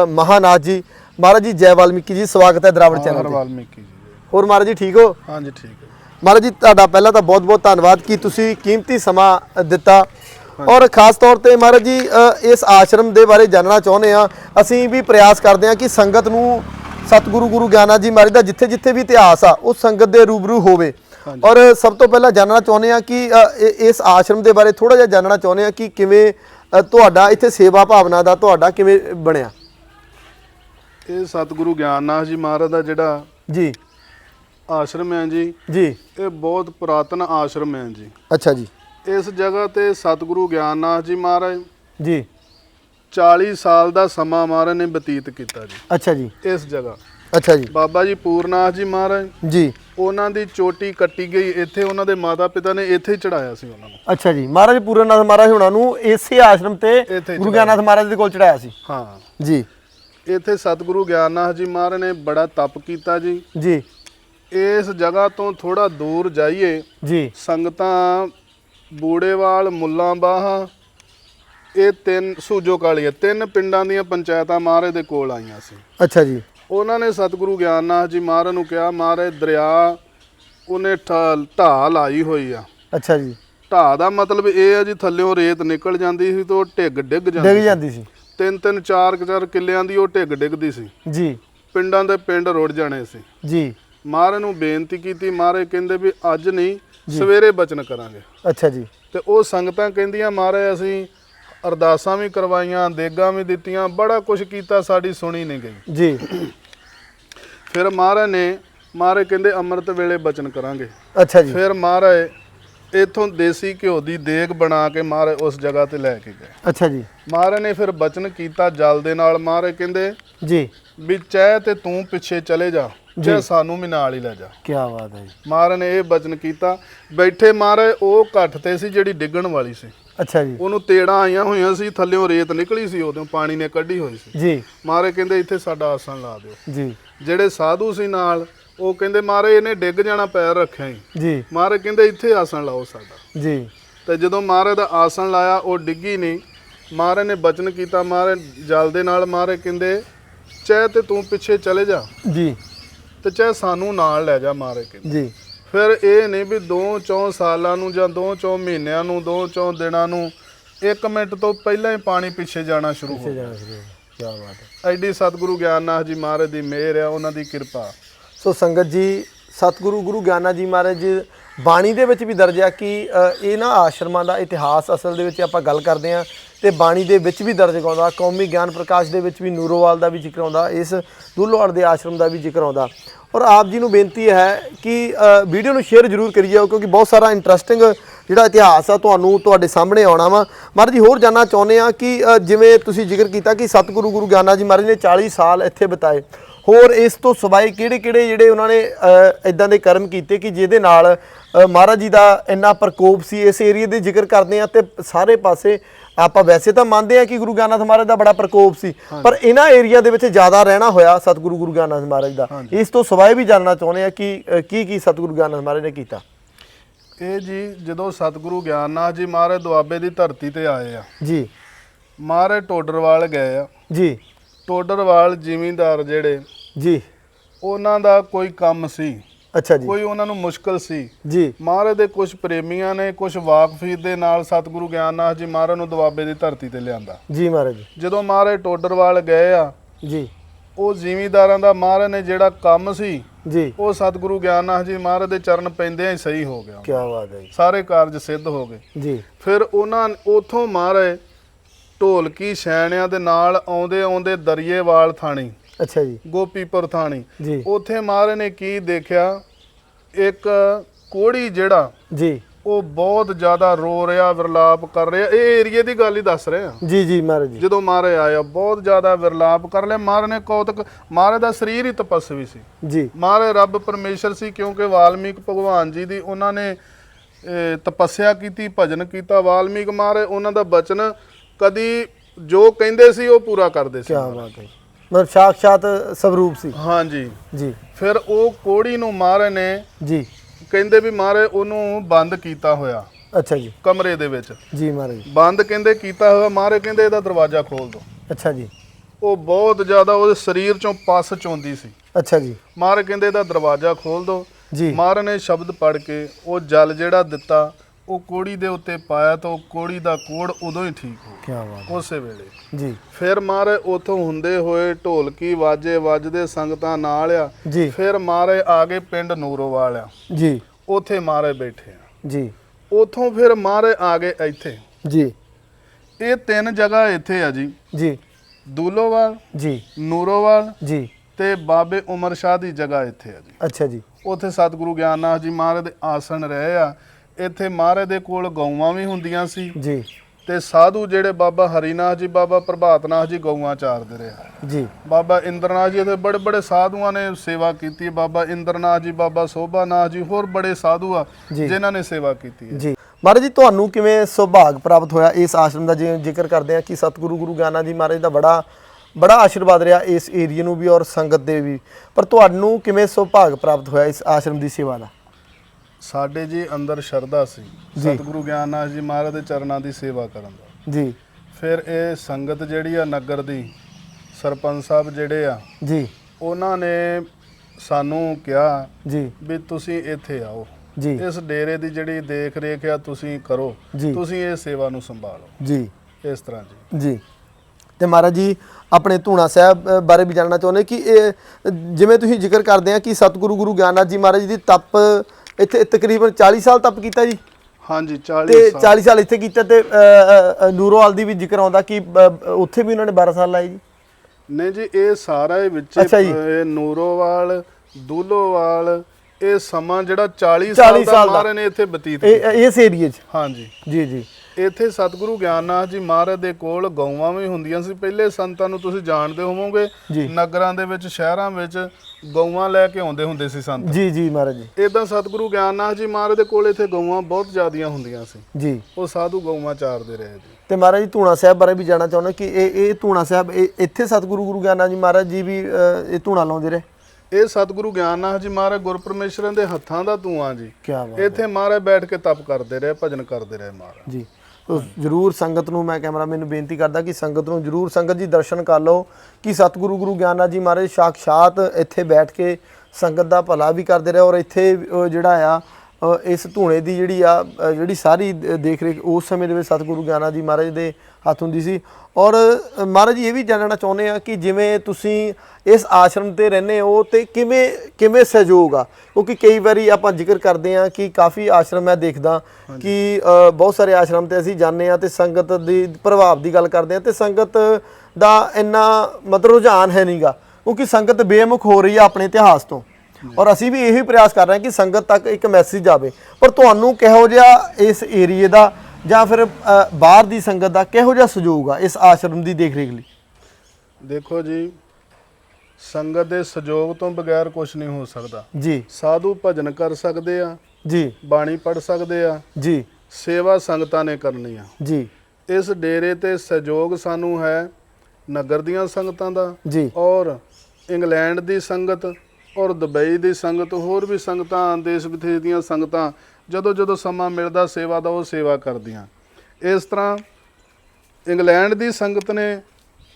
ਮਹਾਨਾਥ ਜੀ। ਮਹਾਰਾਜ ਜੀ ਜੈ ਵਾਲਮੀਕੀ ਜੀ ਸਵਾਗਤ ਹੈ ਦਰਾਵੜ ਚੈਨਲ ਤੇ। ਵਾਲਮੀਕੀ ਜੀ। ਹੋਰ ਮਹਾਰਾਜ ਜੀ ਠੀਕ ਹੋ? ਹਾਂਜੀ ਠੀਕ ਹੈ। ਮਹਾਰਾਜ ਜੀ ਤੁਹਾਡਾ ਪਹਿਲਾਂ ਤਾਂ ਬਹੁਤ-ਬਹੁਤ ਧੰਨਵਾਦ ਕਿ ਤੁਸੀਂ ਕੀਮਤੀ ਸਮਾਂ ਦਿੱਤਾ। ਔਰ ਖਾਸ ਤੌਰ ਤੇ ਮਹਾਰਾਜ ਜੀ ਇਸ ਆਸ਼ਰਮ ਦੇ ਬਾਰੇ ਜਾਣਨਾ ਚਾਹੁੰਦੇ ਆ ਅਸੀਂ ਵੀ ਪ੍ਰਯਾਸ ਕਰਦੇ ਆ ਕਿ ਸੰਗਤ ਨੂੰ ਸਤਿਗੁਰੂ ਗੁਰੂ ਗਿਆਨਨਾਥ ਜੀ ਮਹਾਰਾਜ ਦਾ ਜਿੱਥੇ-ਜਿੱਥੇ ਵੀ ਇਤਿਹਾਸ ਆ ਉਹ ਸੰਗਤ ਦੇ ਰੂਬਰੂ ਹੋਵੇ। ਔਰ ਸਭ ਤੋਂ ਪਹਿਲਾਂ ਜਾਣਨਾ ਚਾਹੁੰਦੇ ਆ ਕਿ ਇਸ ਆਸ਼ਰਮ ਦੇ ਬਾਰੇ ਥੋੜਾ ਜਿਹਾ ਜਾਣਨਾ ਚਾਹੁੰਦੇ ਆ ਕਿ ਕਿਵੇਂ ਤੁਹਾਡਾ ਇੱਥੇ ਸੇਵਾ ਭਾਵਨਾ ਦਾ ਤੁਹਾਡਾ ਕਿਵੇਂ ਬਣਿਆ? ਇਹ ਸਤਿਗੁਰੂ ਗਿਆਨਨਾਥ ਜੀ ਮਹਾਰਾਜ ਦਾ ਜਿਹੜਾ ਜੀ। ਆਸ਼ਰਮ ਹੈ ਜੀ। ਜੀ। ਇਹ ਬਹੁਤ ਪੁਰਾਤਨ ਆਸ਼ਰਮ ਹੈ ਜੀ। ਅੱਛਾ ਜੀ। ਇਸ ਜਗ੍ਹਾ ਤੇ ਸਤਿਗੁਰੂ ਗਿਆਨਨਾਥ ਜੀ ਮਹਾਰਾਜ ਜੀ। 40 ਸਾਲ ਦਾ ਸਮਾਂ ਮਹਾਰਾਜ ਨੇ ਬਤੀਤ ਕੀਤਾ ਜੀ। ਅੱਛਾ ਜੀ। ਇਸ ਜਗ੍ਹਾ। ਅੱਛਾ ਜੀ। ਬਾਬਾ ਜੀ ਪੂਰਨਾਥ ਜੀ ਮਹਾਰਾਜ ਜੀ। ਉਹਨਾਂ ਦੀ ਚੋਟੀ ਕੱਟੀ ਗਈ। ਇੱਥੇ ਉਹਨਾਂ ਦੇ ਮਾਤਾ ਪਿਤਾ ਨੇ ਇੱਥੇ ਹੀ ਚੜਾਇਆ ਸੀ ਉਹਨਾਂ ਨੂੰ। ਅੱਛਾ ਜੀ। ਮਹਾਰਾਜ ਪੂਰਨਨਾਥ ਮਹਾਰਾਜ ਹੁਣਾਂ ਨੂੰ ਇਸੇ ਆਸ਼ਰਮ ਤੇ ਗੁਰੂ ਗਿਆਨਨਾਥ ਮਹਾਰਾਜ ਦੇ ਕੋਲ ਚੜਾਇਆ ਸੀ। ਹਾਂ। ਜੀ। ਇੱਥੇ ਸਤਿਗੁਰੂ ਗਿਆਨਨਾਥ ਜੀ ਮਹਾਰਾਜ ਨੇ ਬੜਾ ਤਪ ਕੀਤਾ ਜੀ। ਜੀ। ਇਸ ਜਗ੍ਹਾ ਤੋਂ ਥੋੜਾ ਦੂਰ ਜਾਈਏ ਜੀ। ਸੰਗਤਾਂ ਬੂੜੇਵਾਲ ਮੁੱਲਾਂਬਾਹ ਇਹ ਤਿੰਨ ਸੂਜੋ ਕਾਲੀਆ ਤਿੰਨ ਪਿੰਡਾਂ ਦੀਆਂ ਪੰਚਾਇਤਾਂ ਮਹਾਰਾਜ ਦੇ ਕੋਲ ਆਈਆਂ ਸੀ। ਅੱਛਾ ਜੀ। ਉਹਨਾਂ ਨੇ ਸਤਿਗੁਰੂ ਗਿਆਨਨਾਥ ਜੀ ਮਹਾਰਾਜ ਨੂੰ ਕਿਹਾ ਮਹਾਰਾਜ ਦਰਿਆ ਉਹਨੇ ਢਾਹ ਲਾਈ ਹੋਈ ਆ। ਅੱਛਾ ਜੀ। ਢਾਹ ਦਾ ਮਤਲਬ ਇਹ ਆ ਜੀ ਥੱਲਿਓਂ ਰੇਤ ਨਿਕਲ ਜਾਂਦੀ ਸੀ ਤੇ ਉਹ ਢਿੱਗ ਡਿੱਗ ਡਿੱਗ ਜਾਂਦੀ ਜਾਂਦੀ ਸੀ। ਤਿੰਨ ਤਿੰਨ ਚਾਰ ਚਾਰ ਕਿੱਲਿਆਂ ਦੀ ਉਹ ਢਿੱਗ ਡਿੱਗਦੀ ਸੀ। ਜੀ। ਪਿੰਡਾਂ ਦੇ ਪਿੰਡ ਰੁੜ ਜਾਣੇ ਸੀ। ਜੀ। ਮਹਾਰਾਜ ਨੂੰ ਬੇਨਤੀ ਕੀਤੀ ਮਹਾਰਾਜ ਕਹਿੰਦੇ ਵੀ ਅੱਜ ਨਹੀਂ ਸਵੇਰੇ ਬਚਨ ਕਰਾਂਗੇ। ਅੱਛਾ ਜੀ। ਤੇ ਉਹ ਸੰਗਤਾਂ ਕਹਿੰਦੀਆਂ ਮਹਾਰਾਜ ਅਸੀਂ ਅਰਦਾਸਾਂ ਵੀ ਕਰਵਾਈਆਂ ਦੇਗਾਂ ਵੀ ਦਿੱਤੀਆਂ ਬੜਾ ਕੁਝ ਕੀਤਾ ਸਾਡੀ ਸੁਣੀ ਨਹੀਂ ਗਈ। ਜੀ। ਫਿਰ ਮਹਾਰਾਜ ਨੇ ਮਹਾਰਾਜ ਕਹਿੰਦੇ ਅੰਮ੍ਰਿਤ ਵੇਲੇ ਬਚਨ ਕਰਾਂਗੇ। ਅੱਛਾ ਜੀ। ਫਿਰ ਮਹਾਰਾਜ ਇਥੋਂ ਦੇਸੀ ਘਿਓ ਦੀ ਦੇਗ ਬਣਾ ਕੇ ਮਹਾਰਾਜ ਉਸ ਜਗ੍ਹਾ ਤੇ ਲੈ ਕੇ ਗਏ। ਅੱਛਾ ਜੀ। ਮਹਾਰਾਜ ਨੇ ਫਿਰ ਬਚਨ ਕੀਤਾ ਜਲ ਦੇ ਨਾਲ। ਮਹਾਰਾਜ ਕਹਿੰਦੇ ਜੀ। ਵੀ ਚਾਹੇ ਤੇ ਤੂੰ ਪਿੱਛੇ ਚਲੇ ਜਾ ਚਾਹੇ ਸਾਨੂੰ ਵੀ ਨਾਲ ਹੀ ਲੈ ਜਾ। ਕੀ ਬਾਤ ਹੈ ਜੀ। ਮਹਾਰਾਜ ਨੇ ਇਹ ਬਚਨ ਕੀਤਾ ਬੈਠੇ ਮਹਾਰਾਜ ਉਹ ਘੱਟ ਤੇ ਸੀ ਜਿਹੜੀ ਡਿੱਗਣ ਵਾਲੀ ਸੀ। ਅੱਛਾ ਜੀ। ਉਹਨੂੰ ਤੇੜਾਂ ਆਈਆਂ ਹੋਈਆਂ ਸੀ ਥੱਲਿਓਂ ਰੇਤ ਨਿਕਲੀ ਸੀ ਉਦੋਂ ਪਾਣੀ ਨੇ ਕੱਢੀ ਹੋਈ ਸੀ। ਜੀ। ਮਹਾਰਾਜ ਕਹਿੰਦੇ ਇੱਥੇ ਸਾਡਾ ਆਸਣ ਲਾ ਦਿਓ। ਜੀ। ਜਿਹੜੇ ਸਾਧੂ ਸੀ ਨਾਲ ਉਹ ਕਹਿੰਦੇ ਮਹਾਰਾਜ ਇਹਨੇ ਡਿੱਗ ਜਾਣਾ ਪੈਰ ਰੱਖਿਆ ਹੀ ਜੀ। ਮਹਾਰਾਜ ਕਹਿੰਦੇ ਇੱਥੇ ਆਸਣ ਲਾਓ ਸਾਡਾ। ਜੀ। ਤੇ ਜਦੋਂ ਮਹਾਰਾਜ ਦਾ ਆਸਣ ਲਾਇਆ ਉਹ ਡਿੱਗੀ ਨਹੀਂ। ਮਹਾਰਾਜ ਨੇ ਬਚਨ ਕੀਤਾ ਮਹਾਰਾਜ ਜਲ ਦੇ ਨਾਲ ਮਹਾਰਾਜ ਕਹਿੰਦੇ ਚਾਹੇ ਤੇ ਤੂੰ ਪਿੱਛੇ ਚਲੇ ਜਾ। ਜੀ। ਤੇ ਚਾਹੇ ਸਾਨੂੰ ਨਾਲ ਲੈ ਜਾ ਮਹਾਰਾਜ ਕਹਿੰਦੇ ਜੀ। ਫਿਰ ਇਹ ਨਹੀਂ ਵੀ ਦੋ ਚੌਂ ਸਾਲਾਂ ਨੂੰ ਜਾਂ ਦੋ ਚੌਂ ਮਹੀਨਿਆਂ ਨੂੰ ਦੋ ਚੌਂ ਦਿਨਾਂ ਨੂੰ ਇੱਕ ਮਿੰਟ ਤੋਂ ਪਹਿਲਾਂ ਹੀ ਪਾਣੀ ਪਿੱਛੇ ਜਾਣਾ ਸ਼ੁਰੂ ਹੋ ਗਿਆ। ਕੀ ਬਾਤ ਹੈ। ਐਡੀ ਸਤਿਗੁਰੂ ਗਿਆਨਨਾਥ ਜੀ ਮਹਾਰਾਜ ਦੀ ਮਿਹਰ ਆ ਉਹਨਾਂ ਦੀ ਕਿਰਪਾ। ਸੋ ਸੰਗਤ ਜੀ ਸਤਿਗੁਰੂ ਗੁਰੂ ਗਿਆਨਾ ਜੀ ਮਹਾਰਾਜ ਜੀ ਬਾਣੀ ਦੇ ਵਿੱਚ ਵੀ ਦਰਜ ਆ ਕਿ ਅ, ਇਹ ਨਾ ਆਸ਼ਰਮਾਂ ਦਾ ਇਤਿਹਾਸ ਅਸਲ ਦੇ ਵਿੱਚ ਆਪਾਂ ਗੱਲ ਕਰਦੇ ਆ ਤੇ ਬਾਣੀ ਦੇ ਵਿੱਚ ਵੀ ਦਰਜ ਆਉਂਦਾ ਕੌਮੀ ਗਿਆਨ ਪ੍ਰਕਾਸ਼ ਦੇ ਵਿੱਚ ਵੀ ਨੂਰੋਵਾਲ ਦਾ ਵੀ ਜ਼ਿਕਰ ਆਉਂਦਾ, ਇਸ ਦੁੱਲੋਵਾਲ ਦੇ ਆਸ਼ਰਮ ਦਾ ਵੀ ਜ਼ਿਕਰ ਆਉਂਦਾ। ਔਰ ਆਪ ਜੀ ਨੂੰ ਬੇਨਤੀ ਹੈ ਕਿ ਵੀਡੀਓ ਨੂੰ ਸ਼ੇਅਰ ਜ਼ਰੂਰ ਕਰੀ ਜਾਓ ਕਿਉਂਕਿ ਬਹੁਤ ਸਾਰਾ ਇੰਟਰਸਟਿੰਗ ਜਿਹੜਾ ਇਤਿਹਾਸ ਆ ਤੁਹਾਨੂੰ ਤੁਹਾਡੇ ਸਾਹਮਣੇ ਆਉਣਾ ਵਾ। ਮਹਾਰਾਜ ਜੀ, ਹੋਰ ਜਾਨਣਾ ਚਾਹੁੰਦੇ ਆ ਕਿ ਜਿਵੇਂ ਤੁਸੀਂ ਜ਼ਿਕਰ ਕੀਤਾ ਕਿ ਸਤਿਗੁਰੂ ਗੁਰੂ ਗਿਆਨਾ ਜੀ ਮਹਾਰਾਜ ਨੇ 40 ਸਾਲ ਇੱਥੇ ਬਿਤਾਏ। ਹੋਰ ਇਸ ਤੋਂ ਸਿਵਾਏ ਕਿਹੜੇ ਕਿਹੜੇ ਜਿਹੜੇ ਉਹਨਾਂ ਨੇ ਇਦਾਂ ਦੇ ਕਰਮ ਕੀਤੇ ਕਿ ਜਿਹਦੇ ਨਾਲ ਮਹਾਰਾਜ ਜੀ ਦਾ ਇੰਨਾ ਪ੍ਰਕੋਪ ਸੀ, ਇਸ ਏਰੀਏ ਦੇ ਜ਼ਿਕਰ ਕਰਦੇ ਆ ਤੇ ਸਾਰੇ ਪਾਸੇ ਆਪਾਂ ਵੈਸੇ ਤਾਂ ਮੰਨਦੇ ਆ ਕਿ ਗੁਰੂ ਗਿਆਨਾਥ ਮਹਾਰਾਜ ਦਾ ਬੜਾ ਪ੍ਰਕੋਪ ਸੀ ਪਰ ਇਹਨਾਂ ਏਰੀਆ ਦੇ ਵਿੱਚ ਜ਼ਿਆਦਾ ਰਹਿਣਾ ਹੋਇਆ ਸਤਿਗੁਰੂ ਗੁਰੂ ਗਿਆਨਾਥ ਮਹਾਰਾਜ ਦਾ। ਇਸ ਤੋਂ ਸਿਵਾਏ ਵੀ ਜਾਣਨਾ ਚਾਹੁੰਦੇ ਆ ਕਿ ਕੀ ਕੀ ਸਤਿਗੁਰੂ ਗਿਆਨਾਥ ਮਹਾਰਾਜ ਨੇ ਕੀਤਾ? ਇਹ ਜੀ ਜਦੋਂ ਸਤਿਗੁਰੂ ਗਿਆਨਨਾਥ ਜੀ ਮਹਾਰਾਜ ਦੁਆਬੇ ਦੀ ਧਰਤੀ ਤੇ ਆਏ ਆ ਜੀ। ਮਹਾਰਾਜ ਟੋਡਰਵਾਲ ਗਏ ਆ। ਜੀ। ਟੋਡਰਵਾਲ ਜ਼ਿਮੀਂਦਾਰ ਜਿਹੜੇ ਜੀ। ਉਹਨਾਂ ਦਾ ਕੋਈ ਕੰਮ ਸੀ। ਅੱਛਾ ਜੀ। ਕੋਈ ਉਹਨਾਂ ਨੂੰ ਮੁਸ਼ਕਲ ਸੀ। ਜੀ। ਮਹਾਰਾਜ ਦੇ ਕੁਝ ਪ੍ਰੇਮੀਆਂ ਨੇ ਕੁਝ ਵਾਕਫੀ ਦੇ ਨਾਲ ਸਤਿਗੁਰੂ ਗਿਆਨਨਾਥ ਜੀ ਮਹਾਰਾਜ ਨੂੰ ਦੁਆਬੇ ਦੀ ਧਰਤੀ ਤੇ ਲਿਆਂਦਾ। ਜੀ ਮਹਾਰਾਜ ਜੀ। ਜਦੋਂ ਮਹਾਰਾਜ ਟੋਡਰਵਾਲ ਗਏ ਆ ਜੀ। ਉਹ ਜ਼ਿਮੀਂਦਾਰਾਂ ਦਾ ਮਹਾਰਾਜ ਨੇ ਜਿਹੜਾ ਕੰਮ ਸੀ ਜੀ। ਉਹ ਸਤਿਗੁਰੂ ਗਿਆਨਨਾਥ ਜੀ ਮਹਾਰਾਜ ਦੇ ਚਰਨ ਪੈਂਦਿਆਂ ਹੀ ਸਹੀ ਹੋ ਗਿਆ। ਕੀ ਬਾਤ ਹੈ ਜੀ। ਸਾਰੇ ਕਾਰਜ ਸਿੱਧ ਹੋ ਗਏ। ਜੀ। ਫਿਰ ਉਹਨਾਂ ਉਥੋਂ ਮਹਾਰਾਜ ਢੋਲਕੀ ਛੈਣਿਆਂ ਦੇ ਨਾਲ ਆਉਂਦੇ ਆਉਂਦੇ ਦਰਿਏਵਾਲ ਥਾਣੀ ਅੱਛਾ ਜੀ। ਗੋਪੀਪੁਰ ਥਾਣੀ। ਜੀ। ਉਥੇ ਮਹਾਰਾਜ ਨੇ ਕੀ ਦੇਖਿਆ? ਇੱਕ ਕੋੜੀ ਜਿਹੜਾ ਜੀ। ਉਹ ਬਹੁਤ ਜ਼ਿਆਦਾ ਰੋ ਰਿਹਾ ਵਿਰਲਾਪ ਕਰ ਰਿਹਾ। ਇਹ ਏਰੀਏ ਦੀ ਗੱਲ ਹੀ ਦੱਸ ਰਿਹਾ ਜੀ ਜੀ ਮਹਾਰਾਜ ਜੀ। ਜਦੋਂ ਮਹਾਰਾਜ ਆਇਆ ਬਹੁਤ ਜ਼ਿਆਦਾ ਵਿਰਲਾਪ ਕਰ ਲਿਆ। ਮਹਾਰਾਜ ਨੇ ਕੌਤਕ ਮਹਾਰਾਜ ਦਾ ਸਰੀਰ ਹੀ ਤਪਸਵੀ ਸੀ। ਜੀ। ਮਹਾਰਾਜ ਰੱਬ ਪਰਮੇਸ਼ਰ ਸੀ ਕਿਉਂਕਿ ਵਾਲਮੀਕ ਭਗਵਾਨ ਜੀ ਦੀ ਉਹਨਾਂ ਨੇ ਤਪੱਸਿਆ ਕੀਤੀ ਭਜਨ ਕੀਤਾ। ਵਾਲਮੀਕ ਮਹਾਰਾਜ ਉਹਨਾਂ ਦਾ ਬਚਨ ਕਦੀ ਜੋ ਕਹਿੰਦੇ ਸੀ ਉਹ ਪੂਰਾ ਕਰਦੇ ਕੀ ਸੀ ਬਾਤ ਹੈ। ਮਤਲਬ ਸਾਖਸ਼ਾਤ ਸਵਰੂਪ ਸੀ। ਹਾਂਜੀ। ਜੀ। ਫਿਰ ਉਹ ਕੋੜੀ ਨੂੰ ਮਹਾਰਾਜ ਨੇ ਜੀ। ਕਹਿੰਦੇ ਵੀ ਮਹਾਰਾਜ ਉਹਨੂੰ ਬੰਦ ਕੀਤਾ ਹੋਇਆ। ਅੱਛਾ ਜੀ। ਕਮਰੇ ਦੇ ਵਿੱਚ। ਜੀ ਮਹਾਰਾਜ ਬੰਦ ਕਹਿੰਦੇ ਕੀਤਾ ਹੋਇਆ ਮਹਾਰਾਜ ਕਹਿੰਦੇ ਇਹਦਾ ਦਰਵਾਜ਼ਾ ਖੋਲ ਦਿਓ ਅੱਛਾ ਜੀ। ਉਹ ਬਹੁਤ ਜ਼ਿਆਦਾ ਉਹਦੇ ਸਰੀਰ ਚੋਂ ਪਸ ਚੋਂਦੀ ਸੀ। ਅੱਛਾ ਜੀ। ਮਹਾਰਾਜ ਕਹਿੰਦੇ ਇਹਦਾ ਦਰਵਾਜ਼ਾ ਖੋਲ ਦਿਓ ਜੀ। ਮਹਾਰਾਜ ਨੇ ਸ਼ਬਦ ਪੜ੍ਹ ਕੇ ਉਹ ਜਲ ਜਿਹੜਾ ਦਿੱਤਾ ਉਹ ਕੋੜੀ ਦੇ ਉੱਤੇ ਪਾਇਆ ਤਾਂ ਉਹ ਕੋੜੀ ਦਾ ਕੋੜ ਉਦੋਂ ਹੀ ਠੀਕ ਹੋ ਕੀ ਬਾਤ ਉਸੇ ਵੇਲੇ। ਜੀ। ਫਿਰ ਮਹਾਰਾਜ ਉਥੋਂ ਹੁੰਦੇ ਹੋਏ ਢੋਲਕੀ ਵਾਜੇ ਵੱਜਦੇ ਸੰਗਤਾਂ ਨਾਲ ਆ। ਜੀ। ਫਿਰ ਮਹਾਰਾਜ ਆ ਗਏ ਪਿੰਡ ਨੂਰੋਵਾਲ ਆ। ਜੀ। ਉਥੇ ਮਹਾਰਾਜ ਬੈਠੇ ਆ। ਜੀ। ਉਥੋਂ ਫਿਰ ਮਹਾਰਾਜ ਆ ਗਏ ਇੱਥੇ। ਜੀ। ਇਹ ਤਿੰਨ ਜਗ੍ਹਾ ਇੱਥੇ ਆ ਜੀ। ਜੀ। ਦੂਲੋਵਾਲ ਜੀ। ਨੂਰੋਵਾਲ ਜੀ। ਤੇ ਬਾਬੇ ਉਮਰ ਸ਼ਾਹ ਦੀ ਜਗ੍ਹਾ ਇੱਥੇ ਆ ਜੀ। ਅੱਛਾ ਜੀ। ਉੱਥੇ ਸਤਿਗੁਰੂ ਗਿਆਨਨਾਥ ਜੀ ਮਹਾਰਾਜ ਦੇ ਆਸਣ ਰਹੇ ਆ। ਇੱਥੇ ਮਹਾਰਾਜ ਦੇ ਕੋਲ ਗਊਆਂ ਵੀ ਹੁੰਦੀਆਂ ਸੀ। ਜੀ। ਤੇ ਸਾਧੂ ਜਿਹੜੇ ਬਾਬਾ ਹਰੀਨਾਥ ਜੀ ਬਾਬਾ ਪ੍ਰਭਾਤਨਾਥ ਜੀ ਗਊਆਂ ਚਾਰਦੇ ਰਹੇ ਜੀ। ਬਾਬਾ ਇੰਦਰਨਾਥ ਜੀ ਇੱਥੇ ਬੜੇ ਬੜੇ ਸਾਧੂਆਂ ਨੇ ਸੇਵਾ ਕੀਤੀ ਹੈ। ਬਾਬਾ ਇੰਦਰਨਾਥ ਜੀ ਬਾਬਾ ਸੋਭਾਨਾਥ ਜੀ ਹੋਰ ਬੜੇ ਸਾਧੂ ਆ। ਜਿਨ੍ਹਾਂ ਨੇ ਸੇਵਾ ਕੀਤੀ ਹੈ। ਜੀ। ਮਹਾਰਾਜ ਜੀ ਤੁਹਾਨੂੰ ਕਿਵੇਂ ਸੁਭਾਗ ਪ੍ਰਾਪਤ ਹੋਇਆ? ਇਸ ਆਸ਼ਰਮ ਦਾ ਜਿਵੇਂ ਜ਼ਿਕਰ ਕਰਦੇ ਆ ਕਿ ਸਤਿਗੁਰੂ ਗੁਰੂ ਗਿਆਨਾ ਜੀ ਮਹਾਰਾਜ ਦਾ ਬੜਾ ਬੜਾ ਆਸ਼ੀਰਵਾਦ ਰਿਹਾ ਇਸ ਏਰੀਏ ਨੂੰ ਵੀ ਔਰ ਸੰਗਤ ਦੇ ਵੀ। ਪਰ ਤੁਹਾਨੂੰ ਕਿਵੇਂ ਸੁਭਾਗ ਪ੍ਰਾਪਤ ਹੋਇਆ ਇਸ ਆਸ਼ਰਮ ਦੀ ਸੇਵਾ ਦਾ? ਸਾਡੇ ਜੀ ਅੰਦਰ ਸ਼ਰਧਾ ਸੀ। ਸਤਿਗੁਰੂ ਗਿਆਨਨਾਥ ਜੀ ਮਹਾਰਾਜ ਦੇ ਚਰਨਾਂ ਦੀ ਸੇਵਾ ਕਰਨ ਦਾ। ਜੀ। ਫਿਰ ਇਹ ਸੰਗਤ ਜਿਹੜੀ ਆ ਨਗਰ ਦੀ ਸਰਪੰਚ ਸਾਹਿਬ ਜਿਹੜੇ ਆ ਜੀ। ਉਹਨਾਂ ਨੇ ਸਾਨੂੰ ਕਿਹਾ ਜੀ। ਵੀ ਤੁਸੀਂ ਇੱਥੇ ਆਓ। ਜੀ। ਇਸ ਡੇਰੇ ਦੀ ਜਿਹੜੀ ਦੇਖ ਰੇਖ ਆ ਤੁਸੀਂ ਕਰੋ। ਤੁਸੀਂ ਇਹ ਸੇਵਾ ਨੂੰ ਸੰਭਾਲੋ। ਜੀ। ਇਸ ਤਰ੍ਹਾਂ ਜੀ। ਜੀ। ਤੇ ਮਹਾਰਾਜ ਜੀ ਆਪਣੇ ਧੂਣਾ ਸਾਹਿਬ ਬਾਰੇ ਵੀ ਜਾਣਨਾ ਚਾਹੁੰਦੇ ਕਿ ਇਹ ਜਿਵੇਂ ਤੁਸੀਂ ਜ਼ਿਕਰ ਕਰਦੇ ਆ ਕਿ ਸਤਿਗੁਰੂ ਗੁਰੂ ਗਿਆਨਨਾਥ ਜੀ ਮਹਾਰਾਜ ਜੀ ਦੀ ਤਪ ਇੱਥੇ ਤਕਰੀਬਨ 40 ਸਾਲ ਤਪ ਕੀਤਾ ਜੀ? ਹਾਂਜੀ 40 ਤੇ ਸਾਲ। 40 ਸਾਲ ਇੱਥੇ ਕੀਤਾ ਤੇ ਨੂਰੋਵਾਲ ਦੀ ਵੀ ਜ਼ਿਕਰ ਆਉਂਦਾ ਕਿ ਉੱਥੇ ਵੀ ਉਹਨਾਂ ਨੇ 12 ਸਾਲ ਲਾਏ ਜੀ। ਨਹੀਂ ਜੀ ਇਹ ਸਾਰਾ ਇਹ ਵਿੱਚ। ਇਹ ਨੂਰੋਵਾਲ ਦੂਲੋਵਾਲ ਇਹ ਸਮਾਂ ਜਿਹੜਾ 40 40 ਸਾਲ ਦਾ। ਮਹਾਰਾਜ ਨੇ ਇੱਥੇ ਬਤੀਤ ਇਹ ਇਸ ਏਰੀਏ 'ਚ? ਹਾਂਜੀ। ਜੀ ਜੀ। ਇੱਥੇ ਸਤਿਗੁਰੂ ਗਿਆਨਨਾਥ ਜੀ ਮਹਾਰਾਜ ਦੇ ਕੋਲ ਗਊਆਂ ਵੀ ਹੁੰਦੀਆਂ ਸੀ। ਪਹਿਲੇ ਸੰਤਾਂ ਨੂੰ ਤੁਸੀਂ ਜਾਣਦੇ ਹੋਵੋਗੇ। ਨਗਰਾਂ ਦੇ ਵਿੱਚ ਸ਼ਹਿਰਾਂ ਵਿੱਚ ਗਊਆਂ ਲੈ ਕੇ ਆਉਂਦੇ ਹੁੰਦੇ ਸੀ ਸੰਤ। ਜੀ ਜੀ ਮਹਾਰਾਜ ਜੀ। ਇਦਾਂ ਸਤਿਗੁਰੂ ਗਿਆਨਨਾਥ ਜੀ ਮਹਾਰਾਜ ਦੇ ਕੋਲ ਇੱਥੇ ਗਊਆਂ ਬਹੁਤ ਜ਼ਿਆਦੀਆਂ ਹੁੰਦੀਆਂ ਸੀ। ਜੀ। ਉਹ ਸਾਧੂ ਗਊਆਂ ਚਾਰਦੇ ਰਹੇ ਜੀ। ਤੇ ਮਹਾਰਾਜ ਜੀ ਧੂਣਾ ਸਾਹਿਬ ਬਾਰੇ ਵੀ ਜਾਣਨਾ ਚਾਹੁੰਦੇ ਕਿ ਇਹ ਇਹ ਧੂਣਾ ਸਾਹਿਬ ਇੱਥੇ ਸਤਿਗੁਰੂ ਗੁਰੂ ਗਿਆਨਨਾਥ ਜੀ ਮਹਾਰਾਜ ਜੀ ਵੀ ਇਹ ਧੂਣਾ ਲਾਉਂਦੇ ਰਹੇ? ਇਹ ਸਤਿਗੁਰੂ ਗਿਆਨਨਾਥ ਜੀ ਮਹਾਰਾਜ ਗੁਰਪਰਮੇਸ਼ਰਨ ਦੇ ਹੱਥਾਂ ਦਾ ਧੂਆਂ ਜੀ। ਇੱਥੇ ਮਹਾਰਾਜ ਬੈਠ ਕੇ ਤਪ ਕਰਦੇ ਰਹੇ ਭਜਨ ਕਰਦੇ ਰਹੇ ਮਹਾਰਾਜ। ਜੀ। ਤੋ ਜਰੂਰ ਸੰਗਤ ਨੂੰ ਮੈਂ ਕੈਮਰਾਮੈਨ ਨੂੰ ਬੇਨਤੀ ਕਰਦਾ ਕਿ ਸੰਗਤ ਨੂੰ ਜਰੂਰ ਸੰਗਤ ਜੀ ਦਰਸ਼ਨ ਕਰ ਲਓ, ਕਿ ਸਤਿਗੁਰੂ ਗੁਰੂ ਗਿਆਨਨਾਥ ਜੀ ਮਹਾਰਾਜ ਸਾਖਸ਼ਾਤ ਇੱਥੇ ਬੈਠ ਕੇ ਸੰਗਤ ਦਾ ਭਲਾ ਵੀ ਕਰਦੇ ਰਹੇ ਔਰ ਇੱਥੇ ਜਿਹੜਾ ਆ ਇਸ ਧੂਣੇ ਦੀ ਜਿਹੜੀ ਆ ਜਿਹੜੀ ਸਾਰੀ ਦੇਖ ਰੇਖ ਉਸ ਸਮੇਂ ਦੇ ਵਿੱਚ ਸਤਿਗੁਰੂ ਗਿਆਨਨਾਥ ਜੀ ਮਹਾਰਾਜ ਦੇ ਹੱਥ ਹੁੰਦੀ ਸੀ। ਔਰ ਮਹਾਰਾਜ ਜੀ ਇਹ ਵੀ ਜਾਣਨਾ ਚਾਹੁੰਦੇ ਆ ਕਿ ਜਿਵੇਂ ਤੁਸੀਂ ਇਸ ਆਸ਼ਰਮ ਤੇ ਰਹਿੰਦੇ ਹੋ ਤੇ ਕਿਵੇਂ ਕਿਵੇਂ ਸਹਿਯੋਗ ਆ? ਕਿਉਂਕਿ ਕਈ ਵਾਰੀ ਆਪਾਂ ਜ਼ਿਕਰ ਕਰਦੇ ਆ ਕਿ ਕਾਫੀ ਆਸ਼ਰਮ ਮੈਂ ਦੇਖਦਾ ਕਿ ਬਹੁਤ ਸਾਰੇ ਆਸ਼ਰਮ ਤੇ ਅਸੀਂ ਜਾਂਦੇ ਆ ਤੇ ਸੰਗਤ ਦੀ ਪ੍ਰਭਾਵ ਦੀ ਗੱਲ ਕਰਦੇ ਆ ਤੇ ਸੰਗਤ ਦਾ ਇੰਨਾ ਮਤਲਬ ਰੁਝਾਨ ਹੈ ਨਹੀਂਗਾ ਕਿਉਂਕਿ ਸੰਗਤ ਬੇਮੁਖ ਹੋ ਰਹੀ ਆ ਆਪਣੇ ਇਤਿਹਾਸ ਤੋਂ। ਔਰ ਅਸੀਂ ਵੀ ਇਹੀ ਪ੍ਰਯਾਸ ਕਰ ਰਹੇ ਹਾਂ ਕਿ ਸੰਗਤ ਤੱਕ ਇੱਕ ਮੈਸੇਜ ਜਾਵੇ। ਪਰ ਤੁਹਾਨੂੰ ਕਿਹੋ ਜਿਹਾ ਇਸ ਏਰੀਏ ਦਾ ਜਾਂ ਫਿਰ ਬਾਹਰ ਦੀ ਸੰਗਤ ਦਾ ਕਿਹੋ ਜਿਹਾ ਸਹਿਯੋਗ ਆ ਇਸ ਆਸ਼ਰਮ ਦੀ ਦੇਖ ਰੇਖ ਲਈ? ਦੇਖੋ ਜੀ ਸੰਗਤ ਦੇ ਸਹਿਯੋਗ ਤੋਂ ਬਗੈਰ ਕੁਝ ਨਹੀਂ ਹੋ ਸਕਦਾ। ਜੀ। ਸਾਧੂ ਭਜਨ ਕਰ ਸਕਦੇ ਆ। ਜੀ। ਬਾਣੀ ਪੜ ਸਕਦੇ ਆ। ਜੀ। ਸੇਵਾ ਸੰਗਤਾਂ ਨੇ ਕਰਨੀ ਆ। ਜੀ। ਇਸ ਡੇਰੇ ਤੇ ਸਹਿਯੋਗ ਸਾਨੂੰ ਹੈ ਨਗਰ ਦੀਆਂ ਸੰਗਤਾਂ ਦਾ ਜੀ। ਔਰ ਇੰਗਲੈਂਡ ਦੀ ਸੰਗਤ ਔਰ ਦੁਬਈ ਦੀ ਸੰਗਤ ਹੋਰ ਵੀ ਸੰਗਤਾਂ ਦੇਸ਼ ਵਿਦੇਸ਼ ਦੀਆਂ ਸੰਗਤਾਂ ਜਦੋਂ ਜਦੋਂ ਸਮਾਂ ਮਿਲਦਾ ਸੇਵਾ ਦਾ ਉਹ ਸੇਵਾ ਕਰਦੀਆਂ। ਇਸ ਤਰ੍ਹਾਂ ਇੰਗਲੈਂਡ ਦੀ ਸੰਗਤ ਨੇ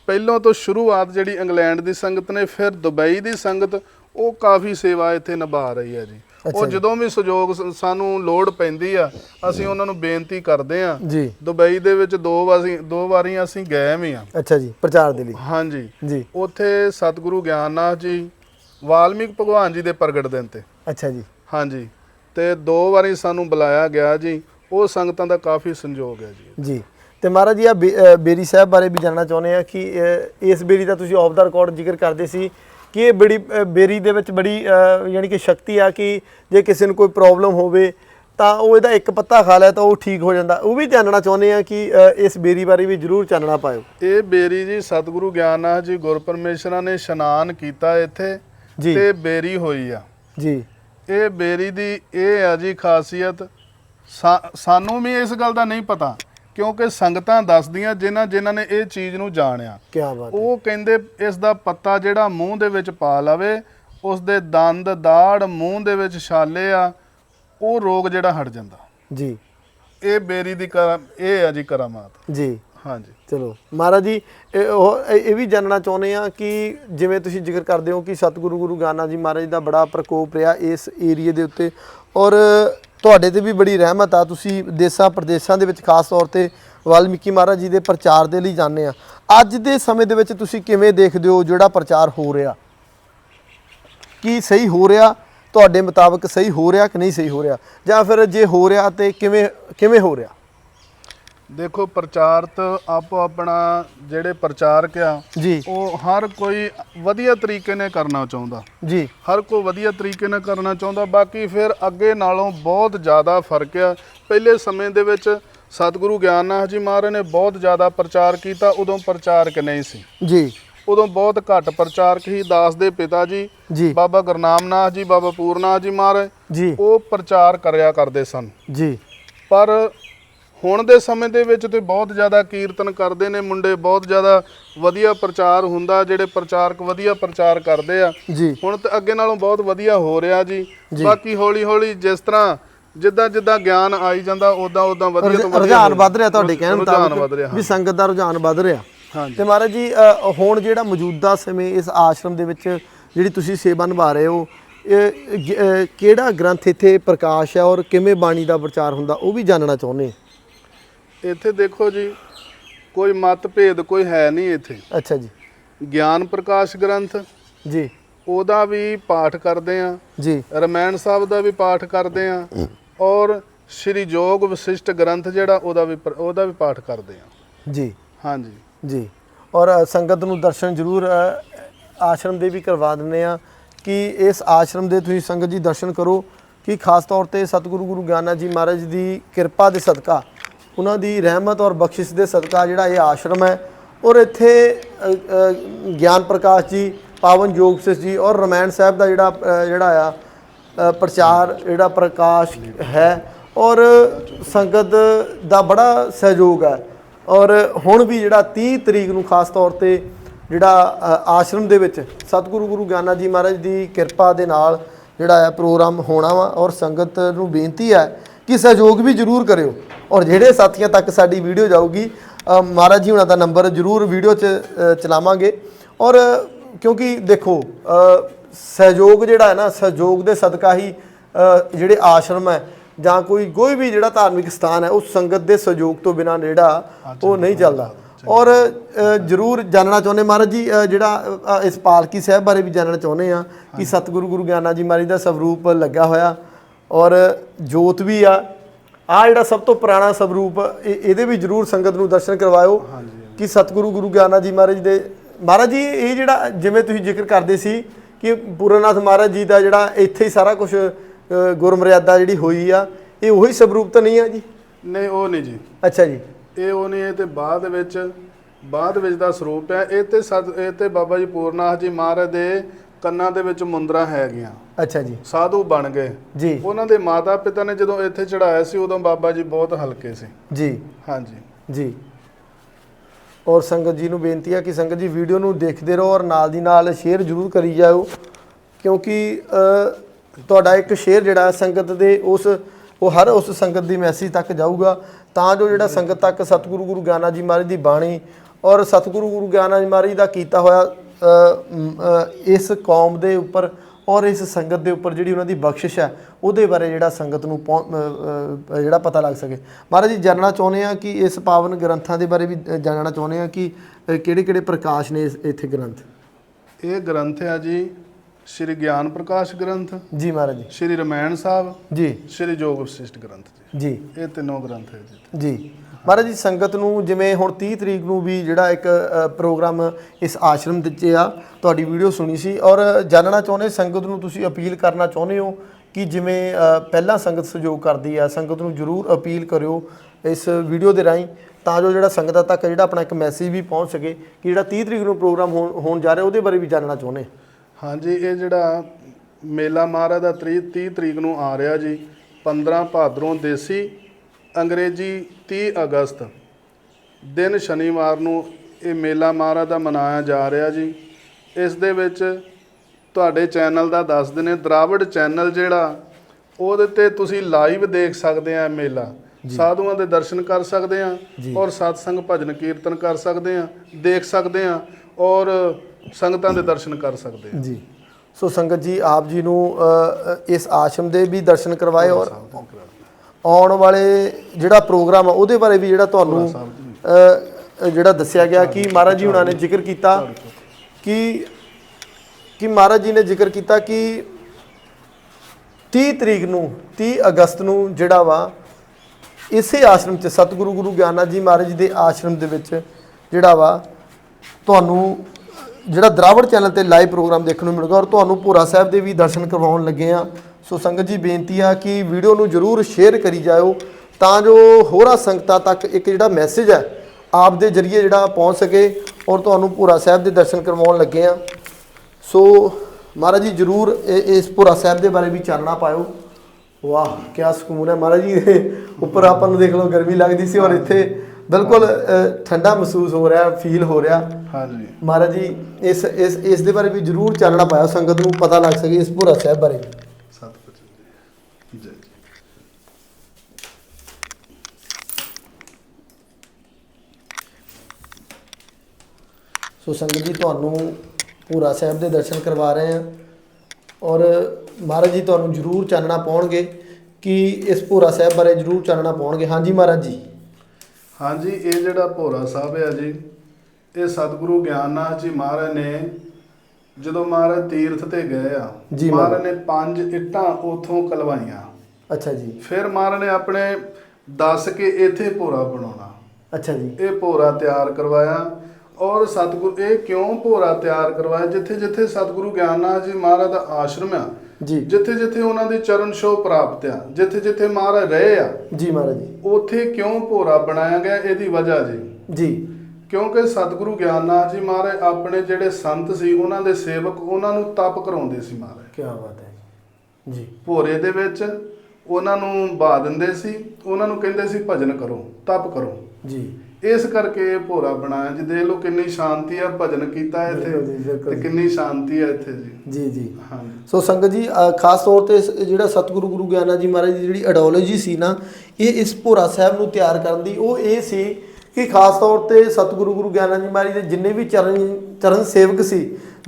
ਪਹਿਲਾਂ ਤੋਂ ਸ਼ੁਰੂਆਤ ਜਿਹੜੀ ਇੰਗਲੈਂਡ ਦੀ ਸੰਗਤ ਨੇ ਫਿਰ ਦੁਬਈ ਦੀ ਸੰਗਤ ਉਹ ਕਾਫੀ ਸੇਵਾ ਇੱਥੇ ਨਿਭਾ ਰਹੀ ਹੈ ਜੀ। ਉਹ। ਜਦੋਂ ਵੀ ਸਹਿਯੋਗ ਸਾਨੂੰ ਲੋੜ ਪੈਂਦੀ ਆ ਅਸੀਂ ਉਹਨਾਂ ਨੂੰ ਬੇਨਤੀ ਕਰਦੇ ਆ। ਜੀ। ਦੁਬਈ ਦੇ ਵਿੱਚ ਦੋ ਵਾਰੀ ਦੋ ਵਾਰੀਆਂ ਅਸੀਂ ਗਏ ਵੀ ਆ। ਅੱਛਾ ਜੀ ਪ੍ਰਚਾਰ ਦੇ ਲਈ। ਹਾਂਜੀ। ਜੀ। ਉੱਥੇ ਸਤਿਗੁਰੂ ਗਿਆਨਨਾਥ ਜੀ ਵਾਲਮੀਕ ਭਗਵਾਨ ਜੀ ਦੇ ਪ੍ਰਗਟ ਦਿਨ ਤੇ। ਅੱਛਾ ਜੀ। ਹਾਂਜੀ। ਤੇ ਦੋ ਵਾਰੀ ਸਾਨੂੰ ਬੁਲਾਇਆ ਗਿਆ ਜੀ। ਉਹ ਸੰਗਤਾਂ ਦਾ ਕਾਫੀ ਸੰਯੋਗ ਹੈ ਜੀ। ਜੀ। ਤੇ ਮਹਾਰਾਜ ਜੀ ਆ ਬੇਰੀ ਸਾਹਿਬ ਬਾਰੇ ਵੀ ਜਾਣਨਾ ਚਾਹੁੰਦੇ ਆ ਕਿ ਇਸ ਬੇਰੀ ਦਾ ਤੁਸੀਂ ਆਫ ਦਾ ਰਿਕਾਰਡ ਜ਼ਿਕਰ ਕਰਦੇ ਸੀ ਕਿ ਇਹ ਬੜੀ ਬੇਰੀ ਦੇ ਵਿੱਚ ਬੜੀ ਯਾਨੀ ਕਿ ਸ਼ਕਤੀ ਆ ਕਿ ਜੇ ਕਿਸੇ ਨੂੰ ਕੋਈ ਪ੍ਰੋਬਲਮ ਹੋਵੇ ਤਾਂ ਉਹ ਇਹਦਾ ਇੱਕ ਪੱਤਾ ਖਾ ਲੈ ਤਾਂ ਉਹ ਠੀਕ ਹੋ ਜਾਂਦਾ। ਉਹ ਵੀ ਜਾਣਨਾ ਚਾਹੁੰਦੇ ਆ ਕਿ ਇਸ ਬੇਰੀ ਬਾਰੇ ਵੀ ਜਰੂਰ ਚਾਨਣਾ ਪਾਇਓ। ਇਹ ਬੇਰੀ ਜੀ ਸਤਿਗੁਰੂ ਗਿਆਨਨਾਥ ਜੀ ਗੁਰਪਰਮੇਸ਼ਰਾਂ ਨੇ ਇਸ਼ਨਾਨ ਕੀਤਾ ਇੱਥੇ। ਜੀ। ਤੇ ਬੇਰੀ ਹੋਈ ਆ। ਜੀ। ਇਹ ਬੇਰੀ ਦੀ ਇਹ ਆ ਜੀ ਖਾਸੀਅਤ। ਸਾ- ਸਾਨੂੰ ਵੀ ਇਸ ਗੱਲ ਦਾ ਨਹੀਂ ਪਤਾ ਕਿਉਂਕਿ ਸੰਗਤਾਂ ਦੱਸਦੀਆਂ ਜਿਨ੍ਹਾਂ ਜਿਨ੍ਹਾਂ ਨੇ ਇਹ ਚੀਜ਼ ਨੂੰ ਜਾਣਿਆ। ਕੀ ਬਾਤ। ਉਹ ਕਹਿੰਦੇ ਇਸ ਦਾ ਪੱਤਾ ਜਿਹੜਾ ਮੂੰਹ ਦੇ ਵਿੱਚ ਪਾ ਲਵੇ ਉਸ ਦੇ ਦੰਦ ਦਾੜ ਮੂੰਹ ਦੇ ਵਿੱਚ ਛਾਲੇ ਆ ਉਹ ਰੋਗ ਜਿਹੜਾ ਹਟ ਜਾਂਦਾ। ਜੀ। ਇਹ ਬੇਰੀ ਦੀ ਕਰ ਇਹ ਆ ਜੀ ਕਰਾਮਾਤ। ਜੀ। ਹਾਂਜੀ। ਚਲੋ, ਮਹਾਰਾਜ ਜੀ, ਇਹ ਉਹ, ਇਹ ਇਹ ਵੀ ਜਾਣਨਾ ਚਾਹੁੰਦੇ ਆ ਕਿ ਜਿਵੇਂ ਤੁਸੀਂ ਜ਼ਿਕਰ ਕਰਦੇ ਹੋ ਕਿ ਸਤਿਗੁਰੂ ਗੁਰੂ ਗਾਨਾ ਜੀ ਮਹਾਰਾਜ ਦਾ ਬੜਾ ਪ੍ਰਕੋਪ ਰਿਹਾ ਇਸ ਏਰੀਏ ਦੇ ਉੱਤੇ ਔਰ ਤੁਹਾਡੇ ਤੇ ਵੀ ਬੜੀ ਰਹਿਮਤ ਆ, ਤੁਸੀਂ ਦੇਸਾਂ ਪ੍ਰਦੇਸ਼ਾਂ ਦੇ ਵਿੱਚ ਖਾਸ ਤੌਰ ਤੇ ਵਾਲਮੀਕੀ ਮਹਾਰਾਜ ਜੀ ਦੇ ਪ੍ਰਚਾਰ ਦੇ ਲਈ ਜਾਂਦੇ ਆ ਅੱਜ ਦੇ ਸਮੇਂ ਦੇ ਵਿੱਚ ਤੁਸੀਂ ਕਿਵੇਂ ਦੇਖਦੇ ਹੋ ਜਿਹੜਾ ਪ੍ਰਚਾਰ ਹੋ ਰਿਹਾ? ਕੀ ਸਹੀ ਹੋ ਰਿਹਾ? ਤੁਹਾਡੇ ਮੁਤਾਬਕ ਸਹੀ ਹੋ ਰਿਹਾ ਕਿ ਨਹੀਂ ਸਹੀ ਹੋ ਰਿਹਾ? ਜਾਂ ਫਿਰ ਜੇ ਹੋ ਰਿਹਾ ਤੇ ਕਿਵੇਂ ਕਿਵੇਂ ਹੋ ਰਿਹਾ? ਦੇਖੋ ਪ੍ਰਚਾਰਤ ਆਪੋ ਆਪਣਾ ਜਿਹੜੇ ਪ੍ਰਚਾਰਕ ਆ ਜੀ। ਉਹ ਹਰ ਕੋਈ ਵਧੀਆ ਤਰੀਕੇ ਨਾਲ ਕਰਨਾ ਚਾਹੁੰਦਾ। ਜੀ। ਹਰ ਕੋਈ ਵਧੀਆ ਤਰੀਕੇ ਨਾਲ ਕਰਨਾ ਚਾਹੁੰਦਾ ਬਾਕੀ ਫਿਰ ਅੱਗੇ ਨਾਲੋਂ ਬਹੁਤ ਜ਼ਿਆਦਾ ਫ਼ਰਕ ਆ। ਪਹਿਲੇ ਸਮੇਂ ਦੇ ਵਿੱਚ ਸਤਿਗੁਰੂ ਗਿਆਨਨਾਥ ਜੀ ਮਹਾਰਾਜ ਨੇ ਬਹੁਤ ਜ਼ਿਆਦਾ ਪ੍ਰਚਾਰ ਕੀਤਾ ਉਦੋਂ ਪ੍ਰਚਾਰਕ ਨਹੀਂ ਸੀ। ਜੀ। ਉਦੋਂ ਬਹੁਤ ਘੱਟ ਪ੍ਰਚਾਰਕ ਹੀ ਦਾਸ ਦੇ ਪਿਤਾ ਜੀ ਜੀ। ਬਾਬਾ ਗੁਰਨਾਮਨਾਥ ਜੀ ਬਾਬਾ ਪੂਰਨਾਥ ਜੀ ਮਹਾਰਾਜ ਜੀ। ਉਹ ਪ੍ਰਚਾਰ ਕਰਿਆ ਕਰਦੇ ਸਨ। ਜੀ। ਪਰ ਹੁਣ ਦੇ ਸਮੇਂ ਦੇ ਵਿੱਚ ਤੇ ਬਹੁਤ ਜ਼ਿਆਦਾ ਕੀਰਤਨ ਕਰਦੇ ਨੇ ਮੁੰਡੇ ਬਹੁਤ ਜ਼ਿਆਦਾ ਵਧੀਆ ਪ੍ਰਚਾਰ ਹੁੰਦਾ ਜਿਹੜੇ ਪ੍ਰਚਾਰਕ ਵਧੀਆ ਪ੍ਰਚਾਰ ਕਰਦੇ ਆ। ਹੁਣ ਤੇ ਅੱਗੇ ਨਾਲੋਂ ਬਹੁਤ ਵਧੀਆ ਹੋ ਰਿਹਾ ਜੀ। ਬਾਕੀ ਹੌਲੀ ਹੌਲੀ ਜਿਸ ਤਰ੍ਹਾਂ ਜਿੱਦਾਂ ਜਿੱਦਾਂ ਗਿਆਨ ਆਈ ਜਾਂਦਾ ਉਦਾਂ ਉਦਾਂ ਵਧੀਆ ਤੋਂ ਵਧੀਆ ਰੁਝਾਨ ਵੱਧ ਰਿਹਾ ਤੁਹਾਡੇ ਕਹਿਣ ਮੁਤਾਬਕ ਵੀ ਸੰਗਤ ਦਾ ਰੁਝਾਨ ਵੱਧ ਰਿਹਾ। ਤੇ ਮਹਾਰਾਜ ਜੀ ਹੁਣ ਜਿਹੜਾ ਮੌਜੂਦਾ ਸਮੇਂ ਇਸ ਆਸ਼ਰਮ ਦੇ ਵਿੱਚ ਜਿਹੜੀ ਤੁਸੀਂ ਸੇਵਾ ਨਿਭਾ ਰਹੇ ਹੋ ਇਹ ਕਿਹੜਾ ਗ੍ਰੰਥ ਇੱਥੇ ਪ੍ਰਕਾਸ਼ ਹੈ ਔਰ ਕਿਵੇਂ ਬਾਣੀ ਦਾ ਪ੍ਰਚਾਰ ਹੁੰਦਾ ਉਹ ਵੀ ਜਾਣਨਾ ਚਾਹੁੰਦੇ ਹਾਂ। ਇੱਥੇ ਦੇਖੋ ਜੀ ਕੋਈ ਮਤਭੇਦ ਕੋਈ ਹੈ ਨਹੀਂ ਇੱਥੇ। ਅੱਛਾ ਜੀ। ਗਿਆਨ ਪ੍ਰਕਾਸ਼ ਗ੍ਰੰਥ ਜੀ। ਉਹਦਾ ਵੀ ਪਾਠ ਕਰਦੇ ਆ। ਜੀ। ਰਮੈਣ ਸਾਹਿਬ ਦਾ ਵੀ ਪਾਠ ਕਰਦੇ ਆ। ਔਰ ਸ੍ਰੀ ਜੋਗ ਵਿਸ਼ਿਸ਼ਟ ਗ੍ਰੰਥ ਜਿਹੜਾ ਉਹਦਾ ਵੀ ਉਹਦਾ ਵੀ ਪਾਠ ਕਰਦੇ ਆ। ਜੀ। ਹਾਂਜੀ। ਜੀ। ਔਰ ਸੰਗਤ ਨੂੰ ਦਰਸ਼ਨ ਜ਼ਰੂਰ ਆਸ਼ਰਮ ਦੇ ਵੀ ਕਰਵਾ ਦਿੰਦੇ ਆ ਕਿ ਇਸ ਆਸ਼ਰਮ ਦੇ ਤੁਸੀਂ ਸੰਗਤ ਜੀ ਦਰਸ਼ਨ ਕਰੋ ਕਿ ਖਾਸ ਤੌਰ ਤੇ ਸਤਿਗੁਰੂ ਗੁਰੂ ਗਿਆਨਾ ਜੀ ਮਹਾਰਾਜ ਦੀ ਕਿਰਪਾ ਦੇ ਸਦਕਾ ਉਹਨਾਂ ਦੀ ਰਹਿਮਤ ਔਰ ਬਖਸ਼ਿਸ਼ ਦੇ ਸਦਕਾ ਜਿਹੜਾ ਇਹ ਆਸ਼ਰਮ ਹੈ ਔਰ ਇੱਥੇ ਗਿਆਨ ਪ੍ਰਕਾਸ਼ ਜੀ, ਪਾਵਨ ਜੋਗਸਿਸ ਜੀ ਔਰ ਰਮਾਇਣ ਸਾਹਿਬ ਦਾ ਜਿਹੜਾ ਜਿਹੜਾ ਆ ਪ੍ਰਚਾਰ ਜਿਹੜਾ ਪ੍ਰਕਾਸ਼ ਹੈ ਔਰ ਸੰਗਤ ਦਾ ਬੜਾ ਸਹਿਯੋਗ ਹੈ ਔਰ ਹੁਣ ਵੀ ਜਿਹੜਾ 30 ਤਰੀਕ ਨੂੰ ਖਾਸ ਤੌਰ ਤੇ ਜਿਹੜਾ ਆਸ਼ਰਮ ਦੇ ਵਿੱਚ ਸਤਿਗੁਰੂ ਗੁਰੂ ਗਿਆਨਾ ਜੀ ਮਹਾਰਾਜ ਦੀ ਕਿਰਪਾ ਦੇ ਨਾਲ ਜਿਹੜਾ ਹੈ ਪ੍ਰੋਗਰਾਮ ਹੋਣਾ ਵਾ ਔਰ ਸੰਗਤ ਨੂੰ ਬੇਨਤੀ ਹੈ ਕਿ ਸਹਿਯੋਗ ਵੀ ਜ਼ਰੂਰ ਕਰਿਓ। ਔਰ ਜਿਹੜੇ ਸਾਥੀਆਂ ਤੱਕ ਸਾਡੀ ਵੀਡੀਓ ਜਾਊਗੀ ਮਹਾਰਾਜ ਜੀ ਹੁਣਾਂ ਦਾ ਨੰਬਰ ਜ਼ਰੂਰ ਵੀਡੀਓ 'ਚ ਚਲਾਵਾਂਗੇ। ਔਰ ਕਿਉਂਕਿ ਦੇਖੋ ਸਹਿਯੋਗ ਜਿਹੜਾ ਹੈ ਨਾ ਸਹਿਯੋਗ ਦੇ ਸਦਕਾ ਹੀ ਜਿਹੜੇ ਆਸ਼ਰਮ ਹੈ ਜਾਂ ਕੋਈ ਕੋਈ ਵੀ ਜਿਹੜਾ ਧਾਰਮਿਕ ਸਥਾਨ ਹੈ ਉਸ ਸੰਗਤ ਦੇ ਸਹਿਯੋਗ ਤੋਂ ਬਿਨਾਂ ਜਿਹੜਾ ਉਹ ਨਹੀਂ ਚੱਲਦਾ। ਔਰ ਜਰੂਰ ਜਾਣਨਾ ਚਾਹੁੰਦੇ ਮਹਾਰਾਜ ਜੀ ਜਿਹੜਾ ਇਸ ਪਾਲਕੀ ਸਾਹਿਬ ਬਾਰੇ ਵੀ ਜਾਣਨਾ ਚਾਹੁੰਦੇ ਆ ਕਿ ਸਤਿਗੁਰੂ ਗੁਰੂ ਗਿਆਨਾ ਜੀ ਮਹਾਰਾਜ ਦਾ ਸਵਰੂਪ ਲੱਗਾ ਹੋਇਆ। ਔਰ ਜੋਤ ਵੀ ਆ। ਆ ਜਿਹੜਾ ਸਭ ਤੋਂ ਪੁਰਾਣਾ ਸਵਰੂਪ ਇਹ- ਇਹਦੇ ਵੀ ਜਰੂਰ ਸੰਗਤ ਨੂੰ ਦਰਸ਼ਨ ਕਰਵਾਇਓ ਕਿ ਸਤਿਗੁਰੂ ਗੁਰੂ ਗਿਆਨਾ ਜੀ ਮਹਾਰਾਜ ਦੇ ਮਹਾਰਾਜ ਜੀ ਇਹ ਜਿਹੜਾ ਜਿਵੇਂ ਤੁਸੀਂ ਜ਼ਿਕਰ ਕਰਦੇ ਸੀ ਕਿ ਪੂਰਨਨਾਥ ਮਹਾਰਾਜ ਜੀ ਦਾ ਜਿਹੜਾ ਇੱਥੇ ਹੀ ਸਾਰਾ ਕੁਝ ਗੁਰਮਰਿਆਦਾ ਜਿਹੜੀ ਹੋਈ ਆ ਇਹ ਉਹੀ ਸਵਰੂਪ ਤਾਂ ਨਹੀਂ ਆ ਜੀ? ਨਹੀਂ ਉਹ ਨਹੀਂ ਜੀ। ਅੱਛਾ ਜੀ। ਇਹ ਉਹ ਨਹੀਂ ਇਹ ਤੇ ਬਾਅਦ ਵਿੱਚ ਬਾਅਦ ਵਿੱਚ ਦਾ ਸਰੂਪ ਹੈ। ਇਹ ਤੇ ਸਤ ਇਹ ਤੇ ਬਾਬਾ ਜੀ ਪੂਰਨਾਥ ਜੀ ਮਹਾਰਾਜ ਦੇ ਕੰਨਾਂ ਦੇ ਵਿੱਚ ਮੁੰਦਰਾ ਹੈਗੀਆਂ। ਅੱਛਾ ਜੀ। ਸਾਧੂ ਬਣ ਗਏ। ਜੀ। ਉਹਨਾਂ ਦੇ ਮਾਤਾ ਪਿਤਾ ਨੇ ਜਦੋਂ ਇੱਥੇ ਚੜਾਇਆ ਸੀ ਉਦੋਂ ਬਾਬਾ ਜੀ ਬਹੁਤ ਹਲਕੇ ਸੀ। ਜੀ। ਹਾਂਜੀ। ਜੀ। ਔਰ ਸੰਗਤ ਜੀ ਨੂੰ ਬੇਨਤੀ ਹੈ ਕਿ ਸੰਗਤ ਜੀ ਵੀਡੀਓ ਨੂੰ ਦੇਖਦੇ ਰਹੋ ਔਰ ਨਾਲ ਦੀ ਨਾਲ ਸ਼ੇਅਰ ਜ਼ਰੂਰ ਕਰੀ ਜਾਓ। ਕਿਉਂਕਿ ਤੁਹਾਡਾ ਇੱਕ ਸ਼ੇਅਰ ਜਿਹੜਾ ਸੰਗਤ ਦੇ ਉਸ ਉਹ ਹਰ ਉਸ ਸੰਗਤ ਦੀ ਮੈਸੇਜ ਤੱਕ ਜਾਊਗਾ। ਤਾਂ ਜੋ ਜਿਹੜਾ ਸੰਗਤ ਤੱਕ ਸਤਿਗੁਰੂ ਗੁਰੂ ਗਿਆਨਾ ਜੀ ਮਹਾਰਾਜ ਦੀ ਬਾਣੀ ਔਰ ਸਤਿਗੁਰੂ ਗੁਰੂ ਗਿਆਨਾ ਜੀ ਮਹਾਰਾਜ ਦਾ ਕੀਤਾ ਹੋਇਆ ਇਸ ਕੌਮ ਦੇ ਉੱਪਰ ਔਰ ਇਸ ਸੰਗਤ ਦੇ ਉੱਪਰ ਜਿਹੜੀ ਉਹਨਾਂ ਦੀ ਬਖਸ਼ਿਸ਼ ਹੈ ਉਹਦੇ ਬਾਰੇ ਜਿਹੜਾ ਸੰਗਤ ਨੂੰ ਜਿਹੜਾ ਪਤਾ ਲੱਗ ਸਕੇ। ਮਹਾਰਾਜ ਜੀ ਜਾਣਨਾ ਚਾਹੁੰਦੇ ਆ ਕਿ ਇਸ ਪਾਵਨ ਗ੍ਰੰਥਾਂ ਦੇ ਬਾਰੇ ਵੀ ਜਾਣਨਾ ਚਾਹੁੰਦੇ ਆ ਕਿ ਕਿਹੜੇ ਕਿਹੜੇ ਪ੍ਰਕਾਸ਼ ਨੇ ਇੱਥੇ ਗ੍ਰੰਥ? ਇਹ ਗ੍ਰੰਥ ਹੈ ਜੀ ਸ਼੍ਰੀ ਗਿਆਨ ਪ੍ਰਕਾਸ਼ ਗ੍ਰੰਥ ਜੀ ਮਹਾਰਾਜ ਜੀ। ਸ਼੍ਰੀ ਰਮਾਇਣ ਸਾਹਿਬ ਜੀ। ਸ਼੍ਰੀ ਜੋਗ ਵਸਿਸ਼ਟ ਗ੍ਰੰਥ ਜੀ। ਜੀ। ਇਹ ਤਿੰਨੋਂ ਗ੍ਰੰਥ ਹੈ ਜੀ। ਜੀ। ਮਹਾਰਾਜ ਜੀ, ਸੰਗਤ ਨੂੰ ਜਿਵੇਂ ਹੁਣ 30 ਤਰੀਕ ਨੂੰ ਵੀ ਜਿਹੜਾ ਇੱਕ ਪ੍ਰੋਗਰਾਮ ਇਸ ਆਸ਼ਰਮ ਦੇ ਆ, ਤੁਹਾਡੀ ਵੀਡੀਓ ਸੁਣੀ ਸੀ ਔਰ ਜਾਣਨਾ ਚਾਹੁੰਦੇ ਸੰਗਤ ਨੂੰ ਤੁਸੀਂ ਅਪੀਲ ਕਰਨਾ ਚਾਹੁੰਦੇ ਹੋ ਕਿ ਜਿਵੇਂ ਪਹਿਲਾਂ ਸੰਗਤ ਸਹਿਯੋਗ ਕਰਦੀ ਆ, ਸੰਗਤ ਨੂੰ ਜਰੂਰ ਅਪੀਲ ਕਰਿਓ ਇਸ ਵੀਡੀਓ ਦੇ ਰਾਹੀਂ ਤਾਂ ਜੋ ਜਿਹੜਾ ਸੰਗਤਾਂ ਤੱਕ ਜਿਹੜਾ ਆਪਣਾ ਇੱਕ ਮੈਸੇਜ ਵੀ ਪਹੁੰਚ ਸਕੇ ਕਿ ਜਿਹੜਾ 30 ਤਰੀਕ ਨੂੰ ਪ੍ਰੋਗਰਾਮ ਹੋਣ ਹੋਣ ਜਾ ਰਿਹਾ ਉਹਦੇ ਬਾਰੇ ਵੀ ਜਾਣਨਾ ਚਾਹੁੰਦੇ ਹਾਂਜੀ, ਇਹ ਜਿਹੜਾ ਮੇਲਾ ਮਹਾਰਾਜ ਦਾ 30 30 ਤਰੀਕ ਨੂੰ ਆ ਰਿਹਾ ਜੀ 15 ਭਾਦਰੋਂ ਦੇਸੀ ਅੰਗਰੇਜ਼ੀ 30 ਅਗਸਤ ਦਿਨ ਸ਼ਨੀਵਾਰ ਨੂੰ ਇਹ ਮੇਲਾ ਮਹਾਰਾਜ ਦਾ ਮਨਾਇਆ ਜਾ ਰਿਹਾ ਜੀ। ਇਸ ਦੇ ਵਿੱਚ ਤੁਹਾਡੇ ਚੈਨਲ ਦਾ ਦੱਸ ਦਿੰਦੇ ਦਰਾਵੜ ਚੈਨਲ ਜਿਹੜਾ ਉਹਦੇ ਤੇ ਤੁਸੀਂ ਲਾਈਵ ਦੇਖ ਸਕਦੇ ਆ ਮੇਲਾ। ਸਾਧੂਆਂ ਦੇ ਦਰਸ਼ਨ ਕਰ ਸਕਦੇ ਆ ਔਰ ਸਤਸੰਗ ਭਜਨ ਕੀਰਤਨ ਕਰ ਸਕਦੇ ਆ ਦੇਖ ਸਕਦੇ ਆ ਔਰ ਸੰਗਤਾਂ ਦੇ ਦਰਸ਼ਨ ਕਰ ਸਕਦੇ ਆ ਜੀ। ਸੋ ਸੰਗਤ ਜੀ ਆਪ ਜੀ ਨੂੰ ਇਸ ਆਸ਼ਰਮ ਦੇ ਵੀ ਦਰਸ਼ਨ ਕਰਵਾਏ ਔਰ ਆਉਣ ਵਾਲੇ ਜਿਹੜਾ ਪ੍ਰੋਗਰਾਮ ਆ ਉਹਦੇ ਬਾਰੇ ਵੀ ਜਿਹੜਾ ਤੁਹਾਨੂੰ ਜਿਹੜਾ ਦੱਸਿਆ ਗਿਆ ਕਿ ਮਹਾਰਾਜ ਜੀ ਉਹਨਾਂ ਨੇ ਜ਼ਿਕਰ ਕੀਤਾ ਕਿ ਕਿ ਮਹਾਰਾਜ ਜੀ ਨੇ ਜ਼ਿਕਰ ਕੀਤਾ ਕਿ 30 ਤਰੀਕ ਨੂੰ 30 ਅਗਸਤ ਨੂੰ ਜਿਹੜਾ ਵਾ ਇਸੇ ਆਸ਼ਰਮ 'ਚ ਸਤਿਗੁਰੂ ਗੁਰੂ ਗਿਆਨਾ ਜੀ ਮਹਾਰਾਜ ਦੇ ਆਸ਼ਰਮ ਦੇ ਵਿੱਚ ਜਿਹੜਾ ਵਾ ਤੁਹਾਨੂੰ ਜਿਹੜਾ ਦਰਾਵੜ ਚੈਨਲ ਤੇ ਲਾਈਵ ਪ੍ਰੋਗਰਾਮ ਦੇਖਣ ਨੂੰ ਮਿਲੇਗਾ ਔਰ ਤੁਹਾਨੂੰ ਭੋਰਾ ਸਾਹਿਬ ਦੇ ਵੀ ਦਰਸ਼ਨ ਕਰਵਾਉਣ ਲੱਗੇ ਆ। ਸੋ ਸੰਗਤ ਜੀ ਬੇਨਤੀ ਆ ਕਿ ਵੀਡੀਓ ਨੂੰ ਜਰੂਰ ਸ਼ੇਅਰ ਕਰੀ ਜਾਇਓ ਤਾਂ ਜੋ ਹੋਰਾਂ ਸੰਗਤਾਂ ਤੱਕ ਇੱਕ ਜਿਹੜਾ ਮੈਸੇਜ ਹੈ ਆਪ ਦੇ ਜਰੀਏ ਜਿਹੜਾ ਪਹੁੰਚ ਸਕੇ ਔਰ ਤੁਹਾਨੂੰ ਭੋਰਾ ਸਾਹਿਬ ਦੇ ਦਰਸ਼ਨ ਕਰਵਾਉਣ ਲੱਗੇ ਆ। ਸੋ ਮਹਾਰਾਜ ਜੀ ਜਰੂਰ ਇਸ ਭੋਰਾ ਸਾਹਿਬ ਦੇ ਬਾਰੇ ਵੀ ਚਾਨਣਾ ਪਾਇਓ। ਵਾਹ ਕੀ ਸਕੂਨ ਹੈ ਮਹਾਰਾਜ ਜੀ। ਉੱਪਰ ਆਪਾਂ ਨੂੰ ਦੇਖ ਲਓ ਗਰਮੀ ਲੱਗਦੀ ਸੀ ਔਰ ਇੱਥੇ ਬਿਲਕੁਲ ਠੰਡਾ ਮਹਿਸੂਸ ਹੋ ਰਿਹਾ ਫੀਲ ਹੋ ਰਿਹਾ। ਹਾਂਜੀ। ਮਹਾਰਾਜ ਜੀ ਇਸ ਇਸ ਇਸ ਦੇ ਬਾਰੇ ਵੀ ਜਰੂਰ ਚਾਨਣਾ ਪਾਇਆ ਸੰਗਤ ਨੂੰ ਪਤਾ ਲੱਗ ਸਕੇ ਇਸ ਭੋਰਾ ਸਾਹਿਬ ਬਾਰੇ ਸਤਿਗੁਰੂ ਜੀ ਜੈ ਜੀ ਸੋ ਸੰਗਤ ਜੀ ਤੁਹਾਨੂੰ ਭੋਰਾ ਸਾਹਿਬ ਦੇ ਦਰਸ਼ਨ ਕਰਵਾ ਰਹੇ ਹਾਂ ਔਰ ਮਹਾਰਾਜ ਜੀ ਤੁਹਾਨੂੰ ਜਰੂਰ ਚਾਨਣਾ ਪਾਉਣਗੇ ਕਿ ਇਸ ਭੋਰਾ ਸਾਹਿਬ ਬਾਰੇ ਜਰੂਰ ਚਾਨਣਾ ਪਾਉਣਗੇ। ਹਾਂਜੀ ਮਹਾਰਾਜ ਜੀ। ਹਾਂਜੀ ਇਹ ਜਿਹੜਾ ਭੋਰਾ ਸਾਹਿਬ ਹੈ ਜੀ ਇਹ ਸਤਿਗੁਰੂ ਗਿਆਨਨਾਥ ਜੀ ਮਹਾਰਾਜ ਨੇ ਜਦੋਂ ਮਹਾਰਾਜ ਤੀਰਥ ਤੇ ਗਏ ਆ ਜੀ ਮਹਾਰਾਜ ਨੇ ਪੰਜ ਇੱਟਾਂ ਉਥੋਂ ਕਲਵਾਈਆਂ। ਅੱਛਾ ਜੀ। ਫਿਰ ਮਹਾਰਾਜ ਨੇ ਆਪਣੇ ਦੱਸ ਕੇ ਇੱਥੇ ਭੋਰਾ ਬਣਾਉਣਾ। ਅੱਛਾ ਜੀ। ਇਹ ਭੋਰਾ ਤਿਆਰ ਕਰਵਾਇਆ। ਔਰ ਸਤਿਗੁਰੂ ਇਹ ਕਿਉਂ ਭੋਰਾ ਤਿਆਰ ਕਰਵਾਇਆ? ਜਿੱਥੇ ਜਿੱਥੇ ਸਤਿਗੁਰੂ ਗਿਆਨਨਾਥ ਜੀ ਮਹਾਰਾਜ ਦਾ ਆਸ਼ਰਮ ਆ ਜੀ। ਜਿੱਥੇ ਜਿੱਥੇ ਉਹਨਾਂ ਦੀ ਚਰਨ ਛੋਹ ਪ੍ਰਾਪਤ ਆ ਜਿੱਥੇ ਜਿੱਥੇ ਮਹਾਰਾਜ ਰਹੇ ਆ ਜੀ ਮਹਾਰਾਜ ਜੀ। ਉਥੇ ਕਿਉਂ ਭੋਰਾ ਬਣਾਇਆ ਗਿਆ ਇਹਦੀ ਵਜ੍ਹਾ ਜੀ? ਜੀ। ਕਿਉਂਕਿ ਸਤਿਗੁਰੂ ਗਿਆਨਨਾਥ ਜੀ ਮਹਾਰਾਜ ਆਪਣੇ ਜਿਹੜੇ ਸੰਤ ਸੀ ਉਹਨਾਂ ਦੇ ਸੇਵਕ ਉਹਨਾਂ ਨੂੰ ਤਪ ਕਰਾਉਂਦੇ ਸੀ ਮਹਾਰਾਜ। ਕੀ ਬਾਤ ਹੈ ਜੀ। ਭੋਰੇ ਦੇ ਵਿੱਚ ਉਹਨਾਂ ਨੂੰ ਬਾ ਦਿੰਦੇ ਸੀ ਉਹਨਾਂ ਨੂੰ ਕਹਿੰਦੇ ਸੀ ਭਜਨ ਕਰੋ ਤਪ ਕਰੋ। ਜੀ। ਇਸ ਕਰਕੇ ਇਹ ਭੋਰਾ ਬਣਾਇਆ ਜੀ ਦੇਖ ਲਓ ਕਿੰਨੀ ਸ਼ਾਂਤੀ ਆ ਭਜਨ ਕੀਤਾ ਇੱਥੇ ਤੇ ਕਿੰਨੀ ਸ਼ਾਂਤੀ ਆ ਇੱਥੇ ਜੀ। ਜੀ ਜੀ। ਸੋ ਸੰਗਤ ਜੀ ਖਾਸ ਤੌਰ ਤੇ ਜਿਹੜਾ ਸਤਿਗੁਰੂ ਗੁਰੂ ਗਿਆਨਾ ਜੀ ਮਹਾਰਾਜ ਦੀ ਜਿਹੜੀ ਆਈਡੀਓਲੋਜੀ ਸੀ ਨਾ ਇਹ ਇਸ ਭੋਰਾ ਸਾਹਿਬ ਨੂੰ ਤਿਆਰ ਕਰਨ ਦੀ ਉਹ ਇਹ ਸੀ ਕਿ ਖਾਸ ਤੌਰ ਤੇ ਸਤਿਗੁਰੂ ਗੁਰੂ ਗਿਆਨਾ ਜੀ ਮਹਾਰਾਜ ਦੇ ਜਿੰਨੇ ਵੀ ਚਰਨ ਚਰਨ ਸੇਵਕ ਸੀ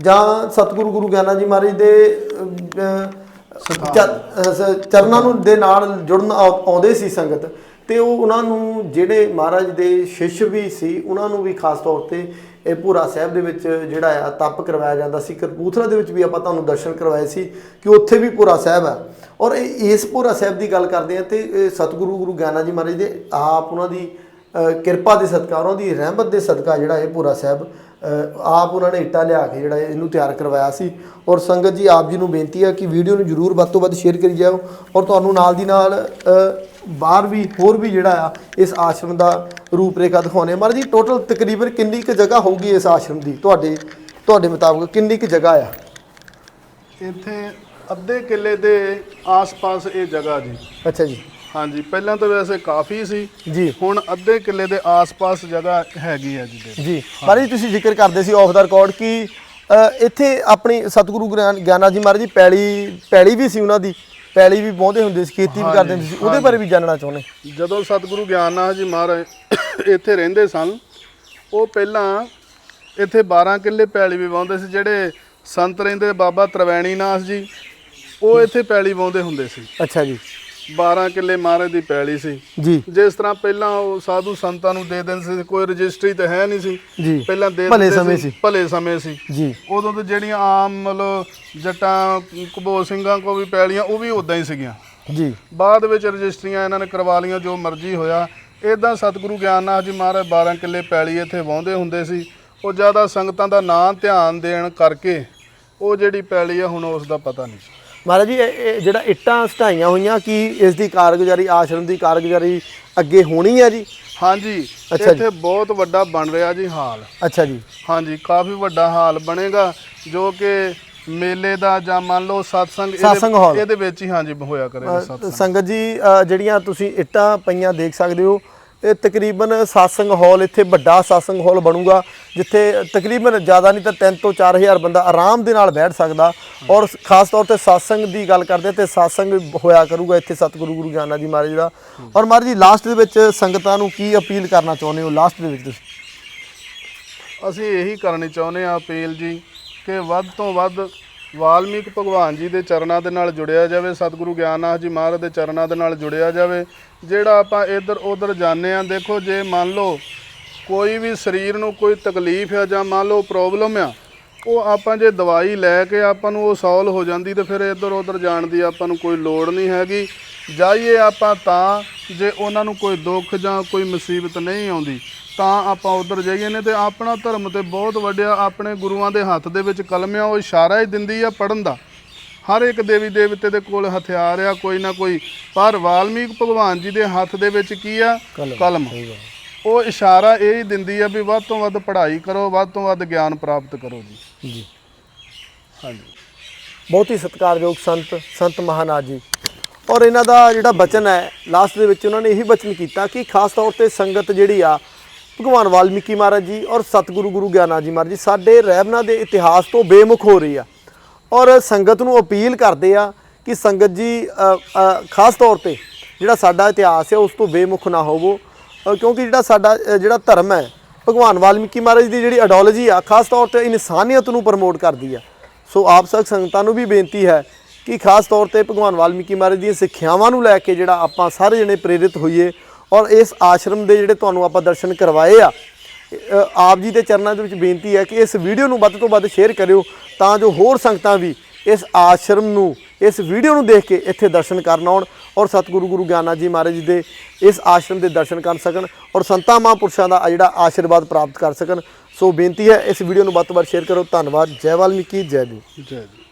ਜਾਂ ਸਤਿਗੁਰੂ ਗੁਰੂ ਗਿਆਨਾ ਜੀ ਮਹਾਰਾਜ ਦੇ ਚਰਨਾਂ ਨੂੰ ਦੇ ਨਾਲ ਜੁੜਨ ਆਉ- ਆਉਂਦੇ ਸੀ ਸੰਗਤ ਤੇ ਉਹ ਉਹਨਾਂ ਨੂੰ ਜਿਹੜੇ ਮਹਾਰਾਜ ਦੇ ਸ਼ਿਸ਼ ਵੀ ਸੀ, ਉਹਨਾਂ ਨੂੰ ਵੀ ਖਾਸ ਤੌਰ ਤੇ ਇਹ ਪੂਰਾ ਸਾਹਿਬ ਦੇ ਵਿੱਚ ਜਿਹੜਾ ਆ, ਤਪ ਕਰਵਾਇਆ ਜਾਂਦਾ ਸੀ। ਕਰਪੂਥਲਾ ਦੇ ਵਿੱਚ ਵੀ ਆਪਾਂ ਤੁਹਾਨੂੰ ਦਰਸ਼ਨ ਕਰਵਾਏ ਸੀ ਕਿ ਉੱਥੇ ਵੀ ਪੂਰਾ ਸਾਹਿਬ ਹੈ ਔਰ ਇਹ ਇਸ ਪੂਰਾ ਸਾਹਿਬ ਦੀ ਗੱਲ ਕਰਦੇ ਆ ਤੇ ਸਤਿਗੁਰੂ ਗੁਰੂ ਗਿਆਨਾ ਜੀ ਮਹਾਰਾਜ ਦੇ ਆਪ ਉਹਨਾਂ ਦੀ ਕਿਰਪਾ ਦੇ ਸਦਕਾ, ਉਹਨਾਂ ਦੀ ਰਹਿਮਤ ਦੇ ਸਦਕਾ ਜਿਹੜਾ ਇਹ ਪੂਰਾ ਸਾਹਿਬ ਆਪ ਉਹਨਾਂ ਨੇ ਇੱਟਾਂ ਲਿਆ ਕੇ ਜਿਹੜਾ ਇਹਨੂੰ ਤਿਆਰ ਕਰਵਾਇਆ ਸੀ। ਔਰ ਸੰਗਤ ਜੀ ਆਪ ਜੀ ਨੂੰ ਬੇਨਤੀ ਹੈ ਕਿ ਵੀਡੀਓ ਨੂੰ ਜਰੂਰ ਵੱਧ ਤੋਂ ਵੱਧ ਸ਼ੇਅਰ ਕਰੀ ਜਾਓ। ਔਰ ਤੁਹਾਨੂੰ ਨਾਲ ਦੀ ਨਾਲ ਬਾਹਰ ਵੀ ਹੋਰ ਵੀ ਜਿਹੜਾ ਆ ਇਸ ਆਸ਼ਰਮ ਦਾ ਰੂਪਰੇਖਾ ਦਿਖਾਉਣੇ ਮਹਾਰਾਜ ਜੀ ਟੋਟਲ ਤਕਰੀਬਨ ਕਿੰਨੀ ਕੁ ਜਗ੍ਹਾ ਹੋਊਗੀ ਇਸ ਆਸ਼ਰਮ ਦੀ? ਤੁਹਾਡੇ ਤੁਹਾਡੇ ਮੁਤਾਬਕ ਕਿੰਨੀ ਕੁ ਜਗ੍ਹਾ ਆ? ਇੱਥੇ ਅੱਧੇ ਕਿੱਲੇ ਦੇ ਆਸ-ਪਾਸ ਇਹ ਜਗ੍ਹਾ ਜੀ। ਅੱਛਾ ਜੀ। ਹਾਂਜੀ ਪਹਿਲਾਂ ਤਾਂ ਵੈਸੇ ਕਾਫੀ ਸੀ। ਜੀ। ਹੁਣ ਅੱਧੇ ਕਿੱਲੇ ਦੇ ਆਸ-ਪਾਸ ਜਗ੍ਹਾ ਹੈਗੀ ਹੈ ਜੀ। ਜੀ। ਮਹਾਰਾਜ ਤੁਸੀਂ ਜ਼ਿਕਰ ਕਰਦੇ ਸੀ ਆਫ ਦਾ ਰਿਕਾਰਡ ਕਿ ਇੱਥੇ ਆਪਣੀ ਸਤਿਗੁਰੂ ਗਿਆਨ- ਗਿਆਨਾ ਜੀ ਮਹਾਰਾਜ ਜੀ ਪੈਲੀ ਪੈਲੀ ਵੀ ਸੀ ਉਹਨਾਂ ਦੀ। ਪੈਲੀ ਵੀ ਬਹੁੰਦੇ ਹੁੰਦੇ ਸੀ ਖੇਤੀ ਵੀ ਕਰਦੇ ਹੁੰਦੇ ਸੀ ਉਹਦੇ ਬਾਰੇ ਵੀ ਜਾਣਨਾ ਚਾਹੁੰਦੇ। ਜਦੋਂ ਸਤਿਗੁਰੂ ਗਿਆਨਨਾਥ ਜੀ ਮਹਾਰਾਜ ਇੱਥੇ ਰਹਿੰਦੇ ਸਨ ਉਹ ਪਹਿਲਾਂ ਇੱਥੇ 12 ਕਿੱਲੇ ਪੈਲੀ ਵੀ ਵਾਉਂਦੇ ਸੀ ਜਿਹੜੇ ਸੰਤ ਰਹਿੰਦੇ ਬਾਬਾ ਤਰਵੈਣੀ ਨਾਥ ਜੀ ਉਹ ਇੱਥੇ ਪੈਲੀ ਵਾਉਂਦੇ ਹੁੰਦੇ ਸੀ। ਅੱਛਾ ਜੀ। 12 ਕਿੱਲੇ ਮਹਾਰਾਜ ਦੀ ਪੈਲੀ ਸੀ। ਜੀ। ਜਿਸ ਤਰ੍ਹਾਂ ਪਹਿਲਾਂ ਉਹ ਸਾਧੂ ਸੰਤਾਂ ਨੂੰ ਦੇ ਦਿੰਦੇ ਸੀ ਕੋਈ ਰਜਿਸਟਰੀ ਤਾਂ ਹੈ ਨਹੀਂ ਸੀ। ਜੀ। ਪਹਿਲਾਂ ਦੇ ਭਲੇ ਦਿੰਦੇ ਸਮੇਂ ਸੀ। ਭਲੇ ਸਮੇਂ ਸੀ। ਜੀ। ਉਦੋਂ ਤੇ ਜਿਹੜੀਆਂ ਆਮ ਮਤਲਬ ਜੱਟਾਂ ਕਬੋਲ ਸਿੰਘਾਂ ਕੋ ਵੀ ਪੈਲੀਆਂ ਉਹ ਵੀ ਉਦਾਂ ਹੀ ਸੀਗੀਆਂ। ਜੀ। ਬਾਅਦ ਵਿੱਚ ਰਜਿਸਟਰੀਆਂ ਇਹਨਾਂ ਨੇ ਕਰਵਾ ਲਈਆਂ ਜੋ ਮਰਜ਼ੀ ਹੋਇਆ। ਇਦਾਂ ਸਤਿਗੁਰੂ ਗਿਆਨਨਾਥ ਜੀ ਮਹਾਰਾਜ 12 ਕਿੱਲੇ ਪੈਲੀ ਇੱਥੇ ਵਾਹੁੰਦੇ ਹੁੰਦੇ ਸੀ। ਉਹ ਜ਼ਿਆਦਾ ਸੰਗਤਾਂ ਦਾ ਨਾਂ ਧਿਆਨ ਦੇਣ ਕਰਕੇ ਉਹ ਜਿਹੜੀ ਪੈਲੀ ਆ ਹੁਣ ਉਸ ਦਾ ਪਤਾ ਨਹੀਂ ਮਹਾਰਾਜ ਜੀ ਇਹ ਜਿਹੜਾ ਇੱਟਾਂ ਸਟਾਈਆਂ ਹੋਈਆਂ ਕੀ ਇਸ ਦੀ ਕਾਰਗੁਜ਼ਾਰੀ ਆਸ਼ਰਮ ਦੀ ਕਾਰਗੁਜ਼ਾਰੀ ਅੱਗੇ ਹੋਣੀ ਹੈ ਜੀ ਹਾਂਜੀ ਅੱਛਾ ਜੀ। ਇੱਥੇ ਬਹੁਤ ਵੱਡਾ ਬਣ ਰਿਹਾ ਜੀ ਹਾਲ ਅੱਛਾ ਜੀ ਹਾਂਜੀ ਕਾਫੀ ਵੱਡਾ ਹਾਲ ਬਣੇਗਾ ਜੋ ਕਿ ਮੇਲੇ ਦਾ ਜਾਂ ਮੰਨ ਲਓ ਸਤਸੰਗ ਇਹਦੇ- ਸਤਸੰਗ ਹਾਲ। ਇਹਦੇ ਵਿੱਚ ਹੀ ਹਾਂਜੀ ਹੋਇਆ ਕਰੇਗਾ ਸਤਸੰਗ ਸੰਗਤ ਜੀ ਅ, ਜਿਹੜੀਆਂ ਤੁਸੀਂ ਇੱਟਾਂ ਪਈਆਂ ਦੇਖ ਸਕਦੇ ਹੋ ਇਹ ਤਕਰੀਬਨ satsang ਹਾਲ ਇੱਥੇ ਵੱਡਾ satsang ਹਾਲ ਬਣੂਗਾ, ਜਿੱਥੇ ਤਕਰੀਬਨ ਜ਼ਿਆਦਾ ਨਹੀਂ ਤਾਂ 3 ਤੋਂ 4000 ਬੰਦਾ ਆਰਾਮ ਦੇ ਨਾਲ ਬੈਠ ਸਕਦਾ। ਔਰ ਖਾਸ ਤੌਰ ਤੇ satsang ਦੀ ਗੱਲ ਕਰਦੇ ਤੇ satsang ਹੋਇਆ ਕਰੂਗਾ ਇੱਥੇ ਸਤਿਗੁਰੂ ਗੁਰੂ ਗਿਆਨਾ ਜੀ ਮਹਾਰਾਜ ਦਾ। ਔਰ ਮਹਾਰਾਜ ਜੀ ਲਾਸਟ ਦੇ ਵਿੱਚ ਸੰਗਤਾਂ ਨੂੰ ਕੀ ਅਪੀਲ ਕਰਨਾ ਚਾਹੁੰਦੇ ਹੋ? ਲਾਸਟ ਦੇ ਵਿੱਚ ਤੁਸੀਂ? ਅਸੀਂ ਇਹੀ ਕਰਨੀ ਚਾਹੁੰਦੇ ਆ ਅਪੀਲ ਜੀ ਕਿ ਵੱਧ ਤੋਂ ਵੱਧ ਵਾਲਮੀਕ ਭਗਵਾਨ ਜੀ ਦੇ ਚਰਨਾਂ ਦੇ ਨਾਲ ਜੁੜਿਆ ਜਾਵੇ, ਸਤਿਗੁਰੂ ਗਿਆਨਨਾਥ ਜੀ ਮਹਾਰਾਜ ਦੇ ਚਰਨਾਂ ਦੇ ਨਾਲ ਜੁੜਿਆ ਜਾਵੇ, ਜਿਹੜਾ ਆਪਾਂ ਇੱਧਰ ਉੱਧਰ ਜਾਂਦੇ ਆ ਦੇਖੋ ਜੇ ਮੰਨ ਲਓ ਕੋਈ ਵੀ ਸਰੀਰ ਨੂੰ ਕੋਈ ਤਕਲੀਫ ਆ ਜਾਂ ਮੰਨ ਲਓ ਪ੍ਰੋਬਲਮ ਆ, ਉਹ ਆਪਾਂ ਜੇ ਦਵਾਈ ਲੈ ਕੇ ਆਪਾਂ ਨੂੰ ਉਹ ਸੋਲਵ ਹੋ ਜਾਂਦੀ ਤੇ ਫਿਰ ਇੱਧਰ ਉੱਧਰ ਜਾਣ ਦੀ ਆਪਾਂ ਨੂੰ ਕੋਈ ਲੋੜ ਨਹੀਂ ਹੈਗੀ। ਜਾਈਏ ਆਪਾਂ ਤਾਂ ਜੇ ਉਹਨਾਂ ਨੂੰ ਕੋਈ ਦੁੱਖ ਜਾਂ ਕੋਈ ਮੁਸੀਬਤ ਨਹੀਂ ਆਉਂਦੀ ਤਾਂ ਆਪਾਂ ਉਧਰ ਜਾਈਏ ਨੇ ਤੇ ਆਪਣਾ ਧਰਮ ਤੇ ਬਹੁਤ ਵੱਡਿਆ ਆਪਣੇ ਗੁਰੂਆਂ ਦੇ ਹੱਥ ਦੇ ਵਿੱਚ ਕਲਮ ਆ ਉਹ ਇਸ਼ਾਰਾ ਹੀ ਦਿੰਦੀ ਆ ਪੜਨ ਦਾ। ਹਰ ਇੱਕ ਦੇਵੀ ਦੇਵਤੇ ਦੇ ਕੋਲ ਹਥਿਆਰ ਆ ਕੋਈ ਨਾ ਕੋਈ। ਪਰ ਵਾਲਮੀਕ ਭਗਵਾਨ ਜੀ ਦੇ ਹੱਥ ਦੇ ਵਿੱਚ ਕੀ ਆ? ਕਲਮ। ਉਹ ਇਸ਼ਾਰਾ ਇਹ ਹੀ ਦਿੰਦੀ ਆ ਵੀ ਵੱਧ ਤੋਂ ਵੱਧ ਪੜ੍ਹਾਈ ਕਰੋ ਵੱਧ ਤੋਂ ਵੱਧ ਗਿਆਨ ਪ੍ਰਾਪਤ ਕਰੋ ਜੀ। ਜੀ। ਹਾਂਜੀ। ਬਹੁਤ ਹੀ ਸਤਿਕਾਰਯੋਗ ਸੰਤ ਸੰਤ ਮਹਾਨਾਥ ਜੀ। ਔਰ ਇਹਨਾਂ ਦਾ ਜਿਹੜਾ ਬਚਨ ਹੈ ਲਾਸਟ ਦੇ ਵਿੱਚ ਉਹਨਾਂ ਨੇ ਇਹੀ ਬਚਨ ਕੀਤਾ ਕਿ ਖਾਸ ਤੌਰ ਤੇ ਸੰਗਤ ਜਿਹੜੀ ਆ ਭਗਵਾਨ ਵਾਲਮੀਕੀ ਮਹਾਰਾਜ ਜੀ ਔਰ ਸਤਿਗੁਰੂ ਗੁਰੂ ਗਿਆਨਾ ਜੀ ਮਹਾਰਾਜ ਜੀ ਸਾਡੇ ਰਹਿਬਨਾ ਦੇ ਇਤਿਹਾਸ ਤੋਂ ਬੇਮੁਖ ਹੋ ਰਹੀ ਆ। ਔਰ ਸੰਗਤ ਨੂੰ ਅਪੀਲ ਕਰਦੇ ਆ ਕਿ ਸੰਗਤ ਜੀ ਖਾਸ ਤੌਰ ਤੇ ਜਿਹੜਾ ਸਾਡਾ ਇਤਿਹਾਸ ਹੈ ਉਸ ਤੋਂ ਬੇਮੁਖ ਨਾ ਹੋਵੋ। ਅ, ਕਿਉਂਕਿ ਜਿਹੜਾ ਸਾਡਾ ਜਿਹੜਾ ਧਰਮ ਹੈ ਭਗਵਾਨ ਵਾਲਮੀਕੀ ਮਹਾਰਾਜ ਦੀ ਜਿਹੜੀ ਆਈਡੀਓਲੋਜੀ ਆ ਖਾਸ ਤੌਰ ਤੇ ਇਨਸਾਨੀਅਤ ਨੂੰ ਪ੍ਰਮੋਟ ਕਰਦੀ ਆ। ਸੋ ਆਪ ਸਭ ਸੰਗਤਾਂ ਨੂੰ ਵੀ ਬੇਨਤੀ ਹੈ ਕਿ ਖਾਸ ਤੌਰ ਤੇ ਭਗਵਾਨ ਵਾਲਮੀਕੀ ਮਹਾਰਾਜ ਦੀਆਂ ਸਿੱਖਿਆਵਾਂ ਨੂੰ ਲੈ ਕੇ ਜਿਹੜਾ ਆਪਾਂ ਸਾਰੇ ਜਣੇ ਪ੍ਰੇਰਿਤ ਹੋਈਏ ਔਰ ਇਸ ਆਸ਼ਰਮ ਦੇ ਜਿਹੜੇ ਤੁਹਾਨੂੰ ਆਪਾਂ ਦਰਸ਼ਨ ਕਰਵਾਏ ਆ ਆਪ ਜੀ ਦੇ ਚਰਨਾਂ ਦੇ ਵਿੱਚ ਬੇਨਤੀ ਹੈ ਕਿ ਇਸ ਵੀਡੀਓ ਨੂੰ ਵੱਧ ਤੋਂ ਵੱਧ ਸ਼ੇਅਰ ਕਰਿਓ ਤਾਂ ਜੋ ਹੋਰ ਸੰਗਤਾਂ ਵੀ ਇਸ ਆਸ਼ਰਮ ਨੂੰ, ਇਸ ਵੀਡੀਓ ਨੂੰ ਦੇਖ ਕੇ ਇੱਥੇ ਦਰਸ਼ਨ ਕਰਨ ਆਉਣ ਔਰ ਸਤਿਗੁਰੂ ਗੁਰੂ ਗਿਆਨਾ ਜੀ ਮਹਾਰਾਜ ਜੀ ਦੇ ਇਸ ਆਸ਼ਰਮ ਦੇ ਦਰਸ਼ਨ ਕਰ ਸਕਣ ਔਰ ਸੰਤਾਂ ਮਹਾਂਪੁਰਸ਼ਾਂ ਦਾ ਜਿਹੜਾ ਆਸ਼ੀਰਵਾਦ ਪ੍ਰਾਪਤ ਕਰ ਸਕਣ। ਸੋ ਬੇਨਤੀ ਹੈ ਇਸ ਵੀਡੀਓ ਨੂੰ ਵੱਧ ਤੋਂ ਵੱਧ ਸ਼ੇਅਰ ਕਰੋ। ਧੰਨਵਾਦ। ਜੈ ਵਾਲਮੀਕੀ, ਜੈ ਜੀ ਜੈ ਜੀ